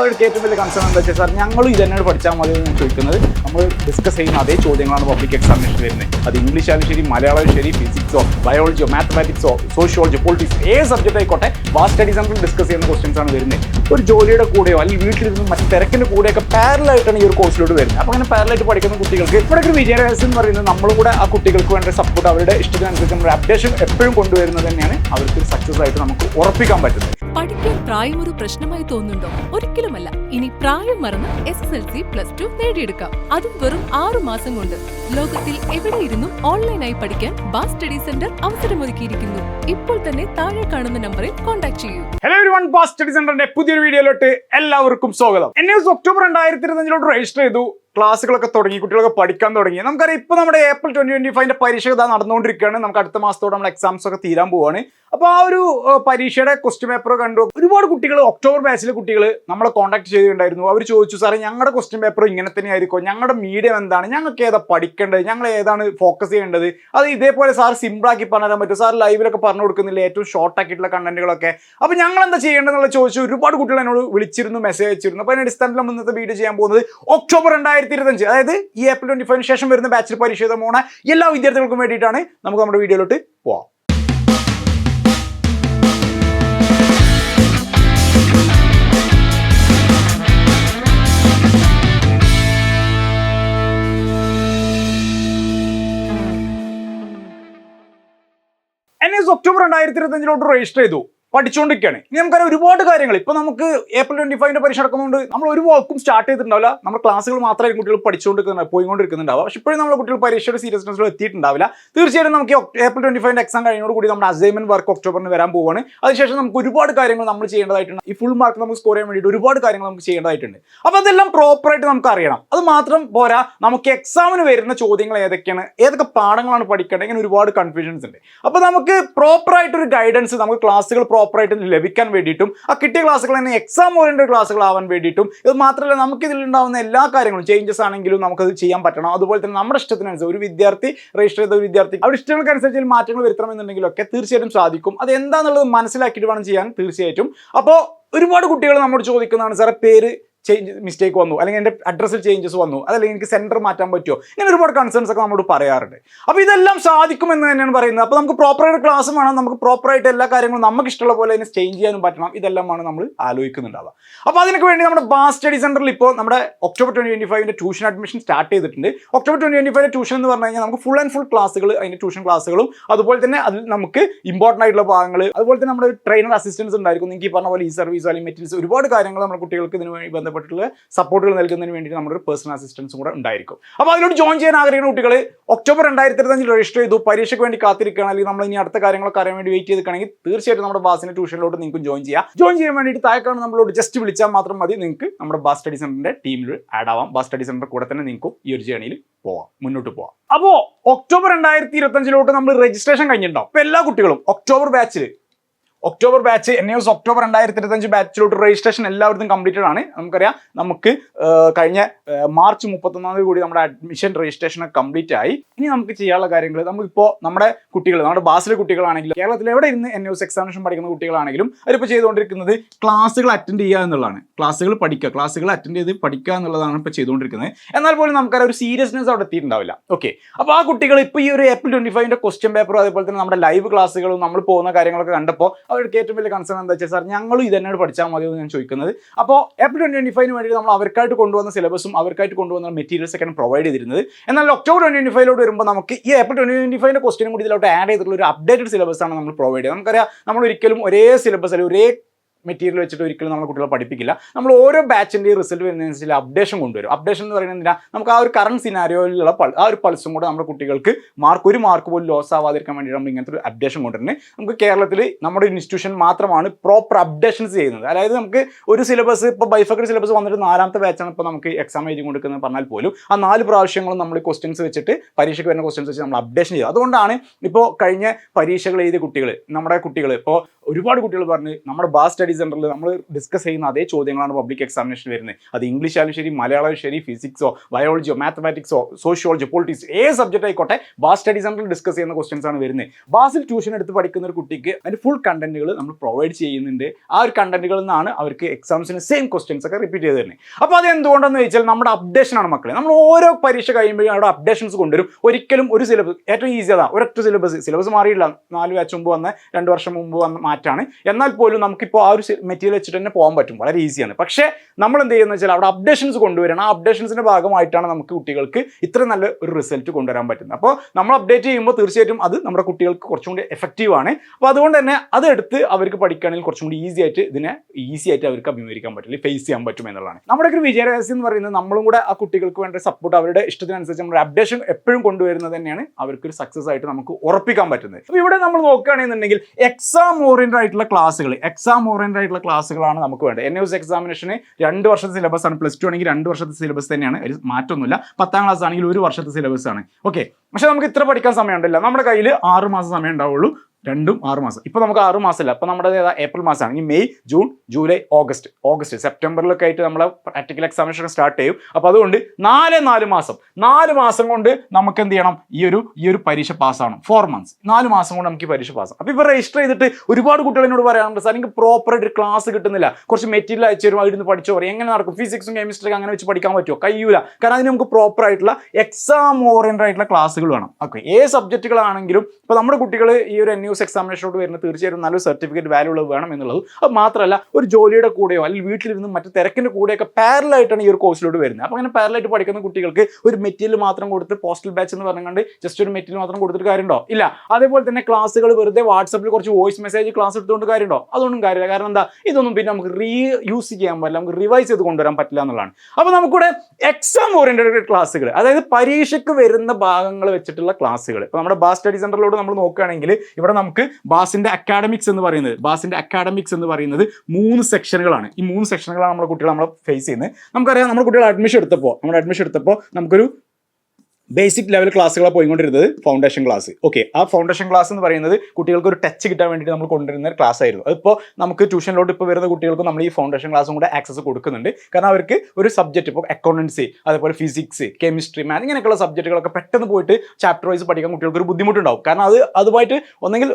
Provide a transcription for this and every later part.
അവരുടെ ഏറ്റവും വലിയ കൺസേൺ എന്താ വെച്ചാൽ സാർ ഞങ്ങളും ഇത് തന്നെയാണ് പഠിച്ചാൽ മതി എന്ന് ചോദിക്കുന്നത്. നമ്മൾ ഡിസ്കസ് ചെയ്യുന്ന അതേ ചോദ്യങ്ങളാണ് പബ്ലിക് എക്സാമിനേഷൻ വരുന്നത്. അത് ഇംഗ്ലീഷ് ആയാലും ശരി മലയാളം ശരി ഫിസിക്സോ ബയോളജിയോ മാത്തമാറ്റിക്സോ സോഷ്യോളജി പൊളിറ്റിക്സ് ഏത് സബ്ജക്റ്റ് ആയിക്കോട്ടെ വാസ്റ്റ് സെന്ററിൽ ഡിസ്കസ് ചെയ്യുന്ന ക്വസ്റ്റ്യൻസ് ആണ് വരുന്നത്. ഒരു ജോലിയുടെ കൂടെയോ അല്ലെങ്കിൽ വീട്ടിലിരുന്ന് മറ്റു തിരക്കിന് കൂടെയൊക്കെ പാരലായിട്ടാണ് ഈ ഒരു കോഴ്സിലോട്ട് വരുന്നത്. അപ്പോൾ അങ്ങനെ പാരലായിട്ട് പഠിക്കുന്ന കുട്ടികൾക്ക് ഇവിടെ ഒരു വിജയരഹസ്യം എന്ന് പറയുന്നത് നമ്മൾ കൂടെ ആ കുട്ടികൾക്ക് വേണ്ട സപ്പോർട്ട് അവരുടെ ഇഷ്ടത്തിനനുസരിച്ച് നമ്മുടെ അപ്ഡേഷൻ എപ്പോഴും കൊണ്ടുവരുന്നത് തന്നെയാണ് അവർക്ക് സക്സസ് ആയിട്ട് നമുക്ക് ഉറപ്പിക്കാൻ പറ്റുന്നത്. പഠിക്കാൻ പ്രായം ഒരു പ്രശ്നമായി തോന്നുന്നുണ്ടോ? ഒരിക്കലുമല്ല. ഇനി പ്രായം മറന്ന് S S L C plus two നേടിയെടുക്കാം. അതും വെറും ആറു മാസം കൊണ്ട്. ലോകത്തിൽ എവിടെ ഇരുന്നും ഓൺലൈനായി പഠിക്കാൻ ബാസ് സ്റ്റഡി സെന്റർ അവസരമൊരുക്കിയിരിക്കുന്നു. ഇപ്പോൾ തന്നെ താഴെ കാണുന്ന നമ്പറിൽ കോൺടാക്ട് ചെയ്യൂ. Hello everyone one pass study സെന്ററിന്റെ പുതിയൊരു വീഡിയോയിലോട്ട് എല്ലാവർക്കും സ്വാഗതം. എസ് ഒക്ടോബർ രണ്ടായിരത്തി ഇരുപത്തഞ്ചിലോട്ട് രജിസ്റ്റർ ചെയ്തു. ക്ലാസ്സുകളൊക്കെ തുടങ്ങി കുട്ടികളൊക്കെ പഠിക്കാൻ തുടങ്ങി. നമുക്കറിയാം ഇപ്പോൾ നമ്മുടെ ഏപ്രിൽ ട്വന്റി ട്വന്റി ഫൈവിന്റെ പരീക്ഷ ഇതാ നടന്നുകൊണ്ടിരിക്കുകയാണ്. നമുക്ക് അടുത്ത മാസത്തോടെ നമ്മൾ എക്സാംസ് ഒക്കെ തീരാൻ പോവാണ്. അപ്പോൾ ആ ഒരു പരീക്ഷയുടെ ക്വസ്റ്റ്യൻ പേപ്പർ കണ്ടു. ഒരുപാട് കുട്ടികൾ ഒക്ടോബർ ബാച്ചിലെ കുട്ടികൾ നമ്മളെ കോൺടാക്ട് ചെയ്തിട്ടുണ്ടായിരുന്നു. അവർ ചോദിച്ചു സാറേ ഞങ്ങളുടെ ക്വസ്റ്റ്യൻ പേപ്പർ ഇങ്ങനെ തന്നെ ആയിരിക്കും. ഞങ്ങളുടെ മീഡിയം എന്താണ്? ഞങ്ങൾക്ക് ഏതാ പഠിക്കേണ്ടത്? ഞങ്ങൾ ഏതാണ് ഫോക്കസ് ചെയ്യേണ്ടത്? അത് ഇതേപോലെ സാർ സിമ്പിളാക്കി പറഞ്ഞുതരാൻ പറ്റും. സാർ ലൈവിലൊക്കെ പറഞ്ഞു കൊടുക്കുന്നില്ല? ഏറ്റവും ഷോർട്ട് ആക്കിയിട്ടുള്ള കണ്ടന്റുകളൊക്കെ അപ്പോൾ ഞങ്ങൾ എന്താ ചെയ്യേണ്ടതെന്നുള്ള ചോദിച്ചു. ഒരുപാട് കുട്ടികൾ എന്നോട് വിളിച്ചിരുന്നു മെസ്സേജ് അയച്ചിരുന്നു. അപ്പോൾ അതിന്റെ അടിസ്ഥാനത്തിൽ നമ്മൾ ഇന്നത്തെ വീഡിയോ ചെയ്യാൻ പോകുന്നത്. ഒക്ടോബർ രണ്ടായിരത്തി ഇരുപത്തഞ്ച് അതായത് ഈ ഏപ്രിൽ ട്വന്റി ഫൈവിന് ശേഷം വരുന്ന ബാച്ചിൽ പരീക്ഷ എഴുതാൻ പോണ എല്ലാ വിദ്യാർത്ഥികൾക്കും വേണ്ടിയിട്ടാണ് നമുക്ക് നമ്മുടെ വീഡിയോയിലോട്ട് പോവാം. ഒക്ടോബർ രണ്ടായിരത്തി ഇരുപത്തഞ്ചിലോട്ട് രജിസ്റ്റർ ചെയ്തു. പഠിച്ചുകൊണ്ടിരിക്കുകയാണ് ഇനി നമുക്കറിയാം ഒരുപാട് കാര്യങ്ങൾ. ഇപ്പൊ നമുക്ക് ഏപ്രിൽ ട്വന്റി ഫൈവിന്റെ പരീക്ഷ നടക്കുന്നതുകൊണ്ട് നമ്മൾ ഒരു വർക്കും സ്റ്റാർട്ട് ചെയ്തിട്ടുണ്ടാവില്ല. നമ്മൾ ക്ലാസ്സുകൾ മാത്രമേ കുട്ടികൾ പഠിച്ചുകൊണ്ടിരിക്കുന്ന പോയിക്കൊണ്ടിരിക്കുന്നുണ്ടാവുക പക്ഷെ ഇപ്പോഴും നമ്മൾ കുട്ടികൾ പരീക്ഷയുടെ സീരിയസ്നെസ്സിൽ എത്തിയിട്ടുണ്ടാവില്ല. തീർച്ചയായിട്ടും നമുക്ക് ഏപ്രിൽ ട്വന്റി ഫൈവിന്റെ എക്സാം കൂടി നമ്മുടെ അസൈൻമെന്റ് വർക്ക് ഒക്ടോബറിന് വരാൻ പോവുകയാണ് അതിനുശേഷം നമുക്ക് ഒരുപാട് കാര്യങ്ങൾ നമ്മൾ ചെയ്യേണ്ടതായിട്ടുണ്ട്. ഈ ഫുൾ മാർക്ക് നമുക്ക് സ്കോർ ചെയ്യാൻ വേണ്ടിയിട്ട് ഒരുപാട് കാര്യങ്ങൾ നമുക്ക് ചെയ്യേണ്ടതായിട്ടുണ്ട്. അപ്പോൾ അതെല്ലാം പ്രോപ്പറായിട്ട് നമുക്ക് അറിയണം. അത് മാത്രം പോരാ നമുക്ക് എക്സാമിന് വരുന്ന ചോദ്യങ്ങൾ ഏതൊക്കെയാണ് ഏതൊക്കെ പാഠങ്ങളാണ് പഠിക്കേണ്ടത് ഇങ്ങനെ ഒരുപാട് കൺഫ്യൂഷൻസ് ഉണ്ട്. അപ്പോൾ നമുക്ക് പ്രോപ്പറായിട്ടൊരു ഗൈഡൻസ് നമുക്ക് ക്ലാസ്സുകൾ പ്രോപ്പറായിട്ട് ലഭിക്കാൻ വേണ്ടിയിട്ടും ആ കിട്ടിയ ക്ലാസ്സുകൾ തന്നെ എക്സാം ഓറിയന്റഡ് ക്ലാസ്സുകളാവാൻ വേണ്ടിയിട്ടും ഇത് മാത്രമല്ല നമുക്ക് ഇതിലുണ്ടാവുന്ന എല്ലാ കാര്യങ്ങളും ചേഞ്ചസ് ആണെങ്കിലും നമുക്കത് ചെയ്യാൻ പറ്റണം. അതുപോലെ തന്നെ നമ്മുടെ ഇഷ്ടത്തിനനുസരിച്ച് ഒരു വിദ്യാർത്ഥി രജിസ്റ്റർ ചെയ്ത ഒരു വിദ്യാർത്ഥി അവരുടെ ഇഷ്ടങ്ങൾക്കനുസരിച്ച് മാറ്റങ്ങൾ വരുത്തണമെന്നുണ്ടെങ്കിലൊക്കെ തീർച്ചയായിട്ടും സാധിക്കും. അത് എന്താണെന്നുള്ളത് മനസ്സിലാക്കിയിട്ട് വേണം ചെയ്യാൻ തീർച്ചയായിട്ടും. അപ്പോൾ ഒരുപാട് കുട്ടികൾ നമ്മോട് ചോദിക്കുന്നതാണ് സാറേ പേര് ചേഞ്ച് മിസ്റ്റേക്ക് വന്നു. അല്ലെങ്കിൽ എന്റെ അഡ്രസ്സിൽ ചേഞ്ചസ് വന്നു. അതല്ലെങ്കിൽ എനിക്ക് സെന്റർ മാറ്റാൻ പറ്റുമോ? ഇങ്ങനെ ഒരുപാട് കൺസേൺസ് ഒക്കെ നമ്മോട് പറയാറുണ്ട്. അപ്പോൾ ഇതെല്ലാം സാധിക്കുമെന്ന് തന്നെയാണ് പറയുന്നത്. അപ്പോൾ നമുക്ക് പ്രോപ്പറായിട്ട് ക്ലാസ് വേണം. നമുക്ക് പ്രോപ്പറായിട്ട് എല്ലാ കാര്യങ്ങളും നമുക്ക് ഇഷ്ടമുള്ള പോലെ തന്നെ ചേഞ്ച് ചെയ്യാനും പറ്റണം. ഇതെല്ലാമാണ് നമ്മൾ ആലോചിക്കുന്നുണ്ടാവുക. അപ്പോൾ അതിനൊക്കെ വേണ്ടി നമ്മുടെ ബാസ് സ്റ്റഡി സെന്ററിൽ ഇപ്പോൾ നമ്മുടെ ഒക്ടോബർ ട്വന്റി ട്വന്റി ഫൈവിന്റെ ട്യൂഷൻ അഡ്മിഷൻ സ്റ്റാർട്ട് ചെയ്തിട്ടുണ്ട്. October twenty twenty five tuition എന്ന് പറഞ്ഞു കഴിഞ്ഞാൽ നമുക്ക് ഫുൾ ആൻഡ് ഫുൾ ക്ലാസ്സുകൾ അതിന്റെ ട്യൂഷൻ ക്ലാസ്സുകളും അതുപോലെ തന്നെ അതിൽ നമുക്ക് ഇമ്പോർട്ടന്റ് ആയിട്ടുള്ള ഭാഗങ്ങൾ അതുപോലെ തന്നെ നമ്മുടെ ട്രെയിനർ അസിസ്റ്റൻസ് ഉണ്ടായിരിക്കും. നിങ്ങൾക്ക് ഈ പറഞ്ഞ പോലെ ഈ സർവീസ് അല്ലെങ്കിൽ മെറ്റീരിയൽസ് ഒരുപാട് കാര്യങ്ങൾ നമ്മുടെ കുട്ടികൾക്ക് ഇതിനുമായി ബന്ധപ്പെട്ടിട്ടുള്ള സപ്പോർട്ടുകൾ നൽകുന്നതിന് വേണ്ടി നമ്മുടെ ഒരു പേഴ്സണൽ അസിസ്റ്റൻസും കൂടെ ഉണ്ടായിരിക്കും. അപ്പോൾ അതിലോട്ട് ജോയിൻ ചെയ്യാൻ ആഗ്രഹിക്കുന്ന കുട്ടികൾ ഒക്ടോബർ രണ്ടായിരത്തി ഇരുപത്തഞ്ചിൽ രജിസ്റ്റർ ചെയ്തു പരീക്ഷയ്ക്ക് വേണ്ടി കാത്തിരിക്കുകയാണ്. അല്ലെങ്കിൽ നമ്മൾ ഇനി അടുത്ത കാര്യങ്ങളൊക്കെ അറിയാൻ വേണ്ടി വെയിറ്റ് ചെയ്തിരിക്കുകയാണെങ്കിൽ തീർച്ചയായിട്ടും നമ്മുടെ ബാസിന്റെ ട്യൂഷനിലോട്ട് നിങ്ങൾക്ക് ജോയിൻ ചെയ്യാം. ജോയിൻ ചെയ്യാൻ വേണ്ടിയിട്ട് താഴെക്കാണ് നമ്മളോട് ജസ്റ്റ് വിളിച്ചാൽ മാത്രം മതി. നിങ്ങൾക്ക് നമ്മുടെ ബാസ് സ്റ്റഡി സെന്ററിന്റെ ടീമിൽ ആഡ് ആവാം. ബാസ് സ്റ്റഡി സെന്റർ കൂടെ തന്നെ നിങ്ങൾക്കും ഈ ഒരു ജേണിയിൽ പോവാം. മുന്നോട്ട് പോവാം. അപ്പോൾ ഒക്ടോബർ രണ്ടായിരത്തി ഇരുപത്തഞ്ചിലോട്ട് നമ്മൾ രജിസ്ട്രേഷൻ കഴിഞ്ഞിട്ടുണ്ടാവും. അപ്പോൾ എല്ലാ കുട്ടികളും ഒക്ടോബർ ബാച്ചിൽ October batch N S October രണ്ടായിരത്തി ഇരുപത്തഞ്ച് ബാച്ചിലോട്ട് രജിസ്ട്രേഷൻ എല്ലാവർക്കും കംപ്ലീറ്റഡ് ആണ്. നമുക്കറിയാം നമുക്ക് കഴിഞ്ഞ മാർച്ച് മുപ്പത്തൊന്നാം തീയതി കൂടി നമ്മുടെ അഡ്മിഷൻ രജിസ്ട്രേഷൻ കംപ്ലീറ്റ് ആയി. ഇനി നമുക്ക് ചെയ്യാനുള്ള കാര്യങ്ങൾ നമുക്കിപ്പോൾ നമ്മുടെ കുട്ടികൾ നമ്മുടെ ബാസിലെ കുട്ടികളാണെങ്കിലും കേരളത്തിൽ എവിടെ ഇരുന്ന് എൻ എസ് എക്സാമിനേഷൻ പഠിക്കുന്ന കുട്ടികളാണെങ്കിലും അവരിപ്പോൾ ചെയ്തുകൊണ്ടിരിക്കുന്നത് ക്ലാസ്സുകൾ അറ്റൻഡ് ചെയ്യുക എന്നുള്ളതാണ്. ക്ലാസ്സുകൾ പഠിക്കുക ക്ലാസ്സുകൾ അറ്റൻഡ് ചെയ്ത് പഠിക്കുക എന്നുള്ളതാണ് ഇപ്പോൾ ചെയ്തുകൊണ്ടിരിക്കുന്നത്. എന്നാൽ പോലും നമുക്കറിയാം ഒരു സീരിയസ്നെസ് അവിടെ എത്തിയിട്ടുണ്ടാവില്ല. ഓക്കെ അപ്പോൾ ആ കുട്ടികൾ ഇപ്പോൾ ഈ ഒരു ഏപ്രിൽ ട്വന്റി ഫൈവിന്റെ ക്വസ്റ്റ്യൻ പേപ്പറും അതേപോലെ തന്നെ നമ്മുടെ ലൈവ് ക്ലാസ്സുകളും നമ്മൾ പോകുന്ന കാര്യങ്ങളൊക്കെ കണ്ടപ്പോൾ അവർക്ക് ഏറ്റവും വലിയ കൺസേൺ എന്താ വെച്ചാൽ സാർ ഞങ്ങളും ഇത് തന്നെയാണ് പഠിച്ചാൽ മതി എന്ന് ഞാൻ ചോദിക്കുന്നത്. അപ്പോൾ ഏപ്രിൽ ട്വന്റി ഫൈവിന് വേണ്ടി നമ്മൾ അവർക്കായിട്ട് കൊണ്ടുവന്ന സിലബസും അവർക്കായിട്ട് കൊണ്ടുവന്ന മെറ്റീരിയൽസ് ഒക്കെയാണ് പ്രൊവൈഡ് ചെയ്തിരുന്നത്. എന്നാൽ ഒക്ടോബർ ട്വന്റി ട്വന്റി വരുമ്പോൾ നമുക്ക് ഈ ഏപ്രിൽ ട്വന്റി ട്വന്റി ഫൈവിന്റെ ക്വസ്റ്റിനും കൂടി ഇതിലോട്ട് ആഡ് ചെയ്തിട്ടുള്ള ഒരു അപ്ഡേറ്റഡ് സിലബസ് ആണ് നമ്മൾ പ്രൊവൈഡ് ചെയ്യുന്നത് നമുക്കറിയാം നമ്മൾ ഒരിക്കലും ഒരേ സിലബസ് അല്ലെങ്കിൽ ഒരേ മെറ്റീരിയൽ വെച്ചിട്ട് ഒരിക്കലും നമ്മൾ കുട്ടികളെ പഠിപ്പിക്കില്ല. നമ്മൾ ഓരോ ബാച്ചിന്റെയും റിസൾട്ട് വരുന്നതിനനുസരിച്ച് അപ്ഡേഷൻ കൊണ്ടുവരും. അപ്ഡേഷൻ എന്ന് പറയുന്നത് എന്തിനാ? നമുക്ക് ആ ഒരു കറണ്ട് സിനാരിയോയിലുള്ള പൾ ആ ഒരു പൾസും കൂടെ നമ്മുടെ കുട്ടികൾക്ക് മാർക്ക് ഒരു മാർക്ക് പോലും ലോസ് ആവാതിരിക്കാൻ വേണ്ടി നമ്മൾ ഇങ്ങനത്തെ ഒരു അപ്ഡേഷൻ കൊണ്ടുവരുന്നത്. നമുക്ക് കേരളത്തിൽ നമ്മുടെ ഇൻസ്റ്റിറ്റ്യൂഷൻ മാത്രമാണ് പ്രോപ്പർ അപ്ഡേഷൻസ് ചെയ്യുന്നത്. അതായത് നമുക്ക് ഒരു സിലബസ് ഇപ്പോൾ ബൈഫക്കഡ് സിലബസ് വന്നിട്ട് നാലാമത്തെ ബാച്ചാണ് ഇപ്പോൾ നമുക്ക് എക്സാം എഴുതി കൊടുക്കുന്നത് പറഞ്ഞാൽ പോലും ആ നാല് പ്രാവശ്യങ്ങളും നമ്മൾ ക്വസ്റ്റ്യൻസ് വെച്ചിട്ട് പരീക്ഷയ്ക്ക് വരുന്ന ക്വസ്റ്റ്യൻസ് വെച്ച് നമ്മൾ അപ്ഡേഷൻ ചെയ്യുക. അതുകൊണ്ടാണ് ഇപ്പോൾ കഴിഞ്ഞ പരീക്ഷകൾ എഴുതിയ കുട്ടികൾ നമ്മുടെ കുട്ടികൾ ഇപ്പോൾ ഒരുപാട് കുട്ടികൾ പറഞ്ഞ് നമ്മുടെ ബാ സ്റ്റഡി സെന്ററിൽ നമ്മൾ ഡിസ്കസ് ചെയ്യുന്ന അതേ ചോദ്യങ്ങളാണ് പബ്ലിക് എക്സാമിനേഷൻ വരുന്നത് അത് ഇംഗ്ലീഷ് ആയാലും ശരി മലയാളം ശരി ഫിസിക്സോ ബയോളജിയോ മാത്തമാറ്റിക്സോ സോഷ്യോളജി പൊളിറ്റിക്സ് ഏത് സബ്ജക്റ്റ് ആയിക്കോട്ടെ ബാസ് സ്റ്റഡി സെന്ററിൽ ഡിസ്കസ് ചെയ്യുന്ന ക്വസ്റ്റൻസ് ആണ് വരുന്നത് ബാസിൽ ട്യൂഷൻ എടുത്ത് പഠിക്കുന്ന ഒരു കുട്ടിക്ക് അതിന്റെ ഫുൾ കണ്ടന്റുകൾ നമ്മൾ പ്രൊവൈഡ് ചെയ്യുന്നുണ്ട്. ആ ഒരു കണ്ടന്റുകളിൽ നിന്നാണ് അവർക്ക് എക്സാംസിന് സെയിം ക്വസ്റ്റ്യൻസ് ഒക്കെ റിപ്പീറ്റ് ചെയ്ത് തരുന്നത് അപ്പോൾ അത് എന്തുകൊണ്ടെന്ന് ചോദിച്ചാൽ നമ്മുടെ അപ്ഡേഷൻ ആണ് മക്കളെ. നമ്മൾ ഓരോ പരീക്ഷ കഴിയുമ്പോഴും അവിടെ അപ്ഡേഷൻസ് കൊണ്ടുവരും. ഒരിക്കലും ഒരു സിലബസ് ഏറ്റവും ഈസി അതാണ് ഒരൊറ്റ സിലബസ് സിലബസ് മാറിയില്ല. നാല് ബാച്ച് മുമ്പ് വന്ന രണ്ട് വർഷം മുമ്പ് വന്ന മാറ്റാണ്. എന്നാൽ പോലും നമുക്കിപ്പോൾ ആ ഒരു മെറ്റീരിയൽ വെച്ചിട്ട് തന്നെ പോകാൻ പറ്റും. വളരെ ഈസിയാണ് പക്ഷേ നമ്മൾ എന്ത് ചെയ്യുന്നത് വെച്ചാൽ അവിടെ അപ്ഡേഷൻസ് കൊണ്ടുവരണം. ആ അപ്ഡേഷൻസിന്റെ ഭാഗമായിട്ടാണ് നമുക്ക് കുട്ടികൾക്ക് ഇത്ര നല്ല ഒരു റിസൾട്ട് കൊണ്ടുവരാൻ പറ്റുന്നത്. അപ്പോൾ നമ്മൾ അപ്ഡേറ്റ് ചെയ്യുമ്പോൾ തീർച്ചയായിട്ടും അത് നമ്മുടെ കുട്ടികൾക്ക് കുറച്ചും കൂടി എഫക്റ്റീവ് ആണ്. അപ്പോൾ അതുകൊണ്ട് തന്നെ അതെടുത്ത് അവർക്ക് പഠിക്കുകയാണെങ്കിൽ കുറച്ചും കൂടി ഈസി ആയിട്ട് ഇതിനെ ഈസി ആയിട്ട് അവർക്ക് അഭിമുഖീകരിക്കാൻ പറ്റില്ല ഫേസ് ചെയ്യാൻ പറ്റും എന്നുള്ളതാണ്. നമ്മുടെ ഒരു വിജയരഹസ്യം എന്ന് പറയുന്നത് നമ്മളും കൂടെ ആ കുട്ടികൾക്ക് വേണ്ട സപ്പോർട്ട് അവരുടെ ഇഷ്ടത്തിനനുസരിച്ച് നമ്മുടെ അപ്ഡേഷൻ എപ്പോഴും കൊണ്ടുവരുന്നത് തന്നെയാണ് അവർക്കൊരു സക്സസ് ആയിട്ട് നമുക്ക് ഉറപ്പിക്കാൻ പറ്റുന്നത്. അപ്പോൾ ഇവിടെ നമ്മൾ നോക്കുകയാണെന്നുണ്ടെങ്കിൽ എക്സാം ഓറിയന്റഡ് ആയിട്ടുള്ള ക്ലാസ്സുകൾ എക്സാം ഓറിയന്റഡ് ആയിട്ടുള്ള ക്ലാസ്സുകളാണ് നമുക്ക് വേണ്ടത്. എൻ എസ് എക്സാമിനേഷന് രണ്ട് വർഷത്തെ സിലബസ് ആണ്. പ്ലസ് ടു ആണെങ്കിൽ രണ്ട് വർഷത്തെ സിലബസ് തന്നെയാണ്. ഒരു മാറ്റമൊന്നുമില്ല. പത്താം ക്ലാസ് ആണെങ്കിൽ ഒരു വർഷത്തെ സിലബസ് ആണ്. ഓക്കെ പക്ഷെ നമുക്ക് ഇത്ര പഠിക്കാൻ സമയം ഉണ്ടല്ല നമ്മുടെ കയ്യിൽ ആറ് മാസം സമയം ഉണ്ടാവുള്ളൂ രണ്ടും ആറ് മാസം. ഇപ്പൊ നമുക്ക് ആറ് മാസമല്ല. ഇപ്പൊ നമ്മുടെ ഏതാ? ഏപ്രിൽ മാസമാണ്. ഇനി May June July August. August സെപ്റ്റംബറിലൊക്കെ ആയിട്ട് നമ്മളെ പ്രാക്ടിക്കൽ എക്സാമിനേഷൻ സ്റ്റാർട്ട് ചെയ്യും. അപ്പൊ അതുകൊണ്ട് നാല് നാല് മാസം. നാല് മാസം കൊണ്ട് നമുക്ക് എന്ത് ചെയ്യണം? ഈ ഒരു ഈ ഒരു പരീക്ഷ പാസ്സാണ് ഫോർ മന്ത്സ് നാല് മാസം കൊണ്ട് നമുക്ക് ഈ പരീക്ഷ പാസ്സാണ് അപ്പൊ ഇവർ രജിസ്റ്റർ ചെയ്തിട്ട് ഒരുപാട് കുട്ടികൾ എന്നോട് പറയാറുണ്ട് സാർ എനിക്ക് പ്രോപ്പർ ആയിട്ട് ക്ലാസ് കിട്ടുന്നില്ല. കുറച്ച് മെറ്റീരിയൽ അയച്ചു തരും അവിടെ നിന്ന് പഠിച്ചോ? പറയും. എങ്ങനെ നടക്കും? ഫിസിക്സും കെമിസ്ട്രിയും അങ്ങനെ വെച്ച് പഠിക്കാൻ പറ്റുമോ? കഴിയൂല. കാരണം അതിന് നമുക്ക് പ്രോപ്പർ ആയിട്ടുള്ള എക്സാം ഓറിയന്റഡ് ആയിട്ടുള്ള ക്ലാസ്സുകൾ വേണം. ഓക്കെ ഏത് സബ്ജക്റ്റുകളാണെങ്കിലും ഇപ്പോൾ നമ്മുടെ കുട്ടികൾ ഈ ഒരു എൻ യൂസ് എക്സാമിനേഷനോട് വരുന്നത് തീർച്ചയായിട്ടും നല്ലൊരു സർട്ടിഫിക്കറ്റ് വാല്യൂ ഉള്ളത് വേണം എന്നുള്ളത്. അത് മാത്രമല്ല ഒരു ജോലിയുടെ കൂടെയോ അല്ലെങ്കിൽ വീട്ടിലിരുന്ന് മറ്റു തിരക്കിന്റെ കൂടെയൊക്കെ പാരലായിട്ടാണ് ഈ ഒരു കോഴ്സിലോട്ട് വരുന്നത്. അപ്പോൾ അങ്ങനെ പാരലായിട്ട് പഠിക്കുന്ന കുട്ടികൾക്ക് ഒരു മെറ്റീരിയൽ മാത്രം കൊടുത്ത് പോസ്റ്റൽ ബാച്ച് എന്ന് പറഞ്ഞുകൊണ്ട് ജസ്റ്റ് ഒരു മെറ്റീരിയൽ മാത്രം കൊടുത്തിട്ട് കാര്യമുണ്ടോ? ഇല്ല. അതേപോലെ തന്നെ ക്ലാസ്സുകൾ വെറുതെ വാട്സപ്പിൽ കുറച്ച് വോയിസ് മെസ്സേജ് ക്ലാസ് എടുത്തുകൊണ്ട് കാര്യമുണ്ടോ? അതൊന്നും കാര്യമില്ല. കാരണം എന്താ? ഇതൊന്നും പിന്നെ നമുക്ക് റീ യൂസ് ചെയ്യാൻ പറ്റില്ല. നമുക്ക് റിവൈസ് ചെയ്ത് കൊണ്ടുവരാൻ പറ്റില്ല എന്നുള്ളതാണ്. അപ്പോൾ നമുക്കിവിടെ എക്സാം ഓറിയന്റഡ് ക്ലാസ്സുകൾ അതായത് പരീക്ഷയ്ക്ക് വരുന്ന ഭാഗങ്ങൾ വെച്ചിട്ടുള്ള ക്ലാസ്സുകൾ ഇപ്പോൾ നമ്മുടെ ബാസ് സ്റ്റഡി സെന്ററിലോട് നമ്മൾ നോക്കുകയാണെങ്കിൽ ഇവിടെ നമുക്ക് ബാസിന്റെ അക്കാഡമിക്സ് എന്ന് പറയുന്നത് ബാസിന്റെ അക്കാഡമിക്സ് എന്ന് പറയുന്നത് മൂന്ന് സെക്ഷനുകളാണ് ഈ മൂന്ന് സെക്ഷനുകളാണ് നമ്മുടെ കുട്ടികൾ നമ്മൾ ഫേസ് ചെയ്യുന്നത്. നമുക്കറിയാം നമ്മുടെ കുട്ടികൾ അഡ്മിഷൻ എടുത്തപ്പോൾ നമ്മുടെ അഡ്മിഷൻ എടുത്തപ്പോൾ നമുക്കൊരു ബേസിക് ലെവൽ ക്ലാസ്സുകളാണ് പോയിക്കൊണ്ടിരുന്നത് ഫൗണ്ടേഷൻ ക്ലാസ് ഓക്കെ ആ ഫൗണ്ടേഷൻ ക്ലാസ് എന്ന് പറയുന്നത് കുട്ടികൾക്ക് ഒരു ടച്ച് കിട്ടാൻ വേണ്ടിയിട്ട് നമ്മൾ കൊണ്ടുവരുന്ന ക്ലാസ് ആയിരുന്നു. അതിപ്പോൾ നമുക്ക് ട്യൂഷനിലോട്ട് ഇപ്പോൾ വരുന്ന കുട്ടികൾക്ക് നമ്മൾ ഈ ഫൗണ്ടേഷൻ ക്ലാസ്സും കൂടെ ആക്സസ് കൊടുക്കുന്നുണ്ട്. കാരണം അവർക്ക് ഒരു സബ്ജക്റ്റ് ഇപ്പോൾ അക്കൗണ്ടൻസി അതേപോലെ ഫിസിക്സ് കെമിസ്ട്രി മാത് ഇങ്ങനെയൊക്കെയുള്ള സബ്ജക്റ്റുകളൊക്കെ പെട്ടെന്ന് പോയിട്ട് ചാപ്റ്റർ വൈസ് പഠിക്കാൻ കുട്ടികൾക്ക് ഒരു ബുദ്ധിമുട്ടുണ്ടാവും. കാരണം അത് അതുമായിട്ട് ഒന്നെങ്കിൽ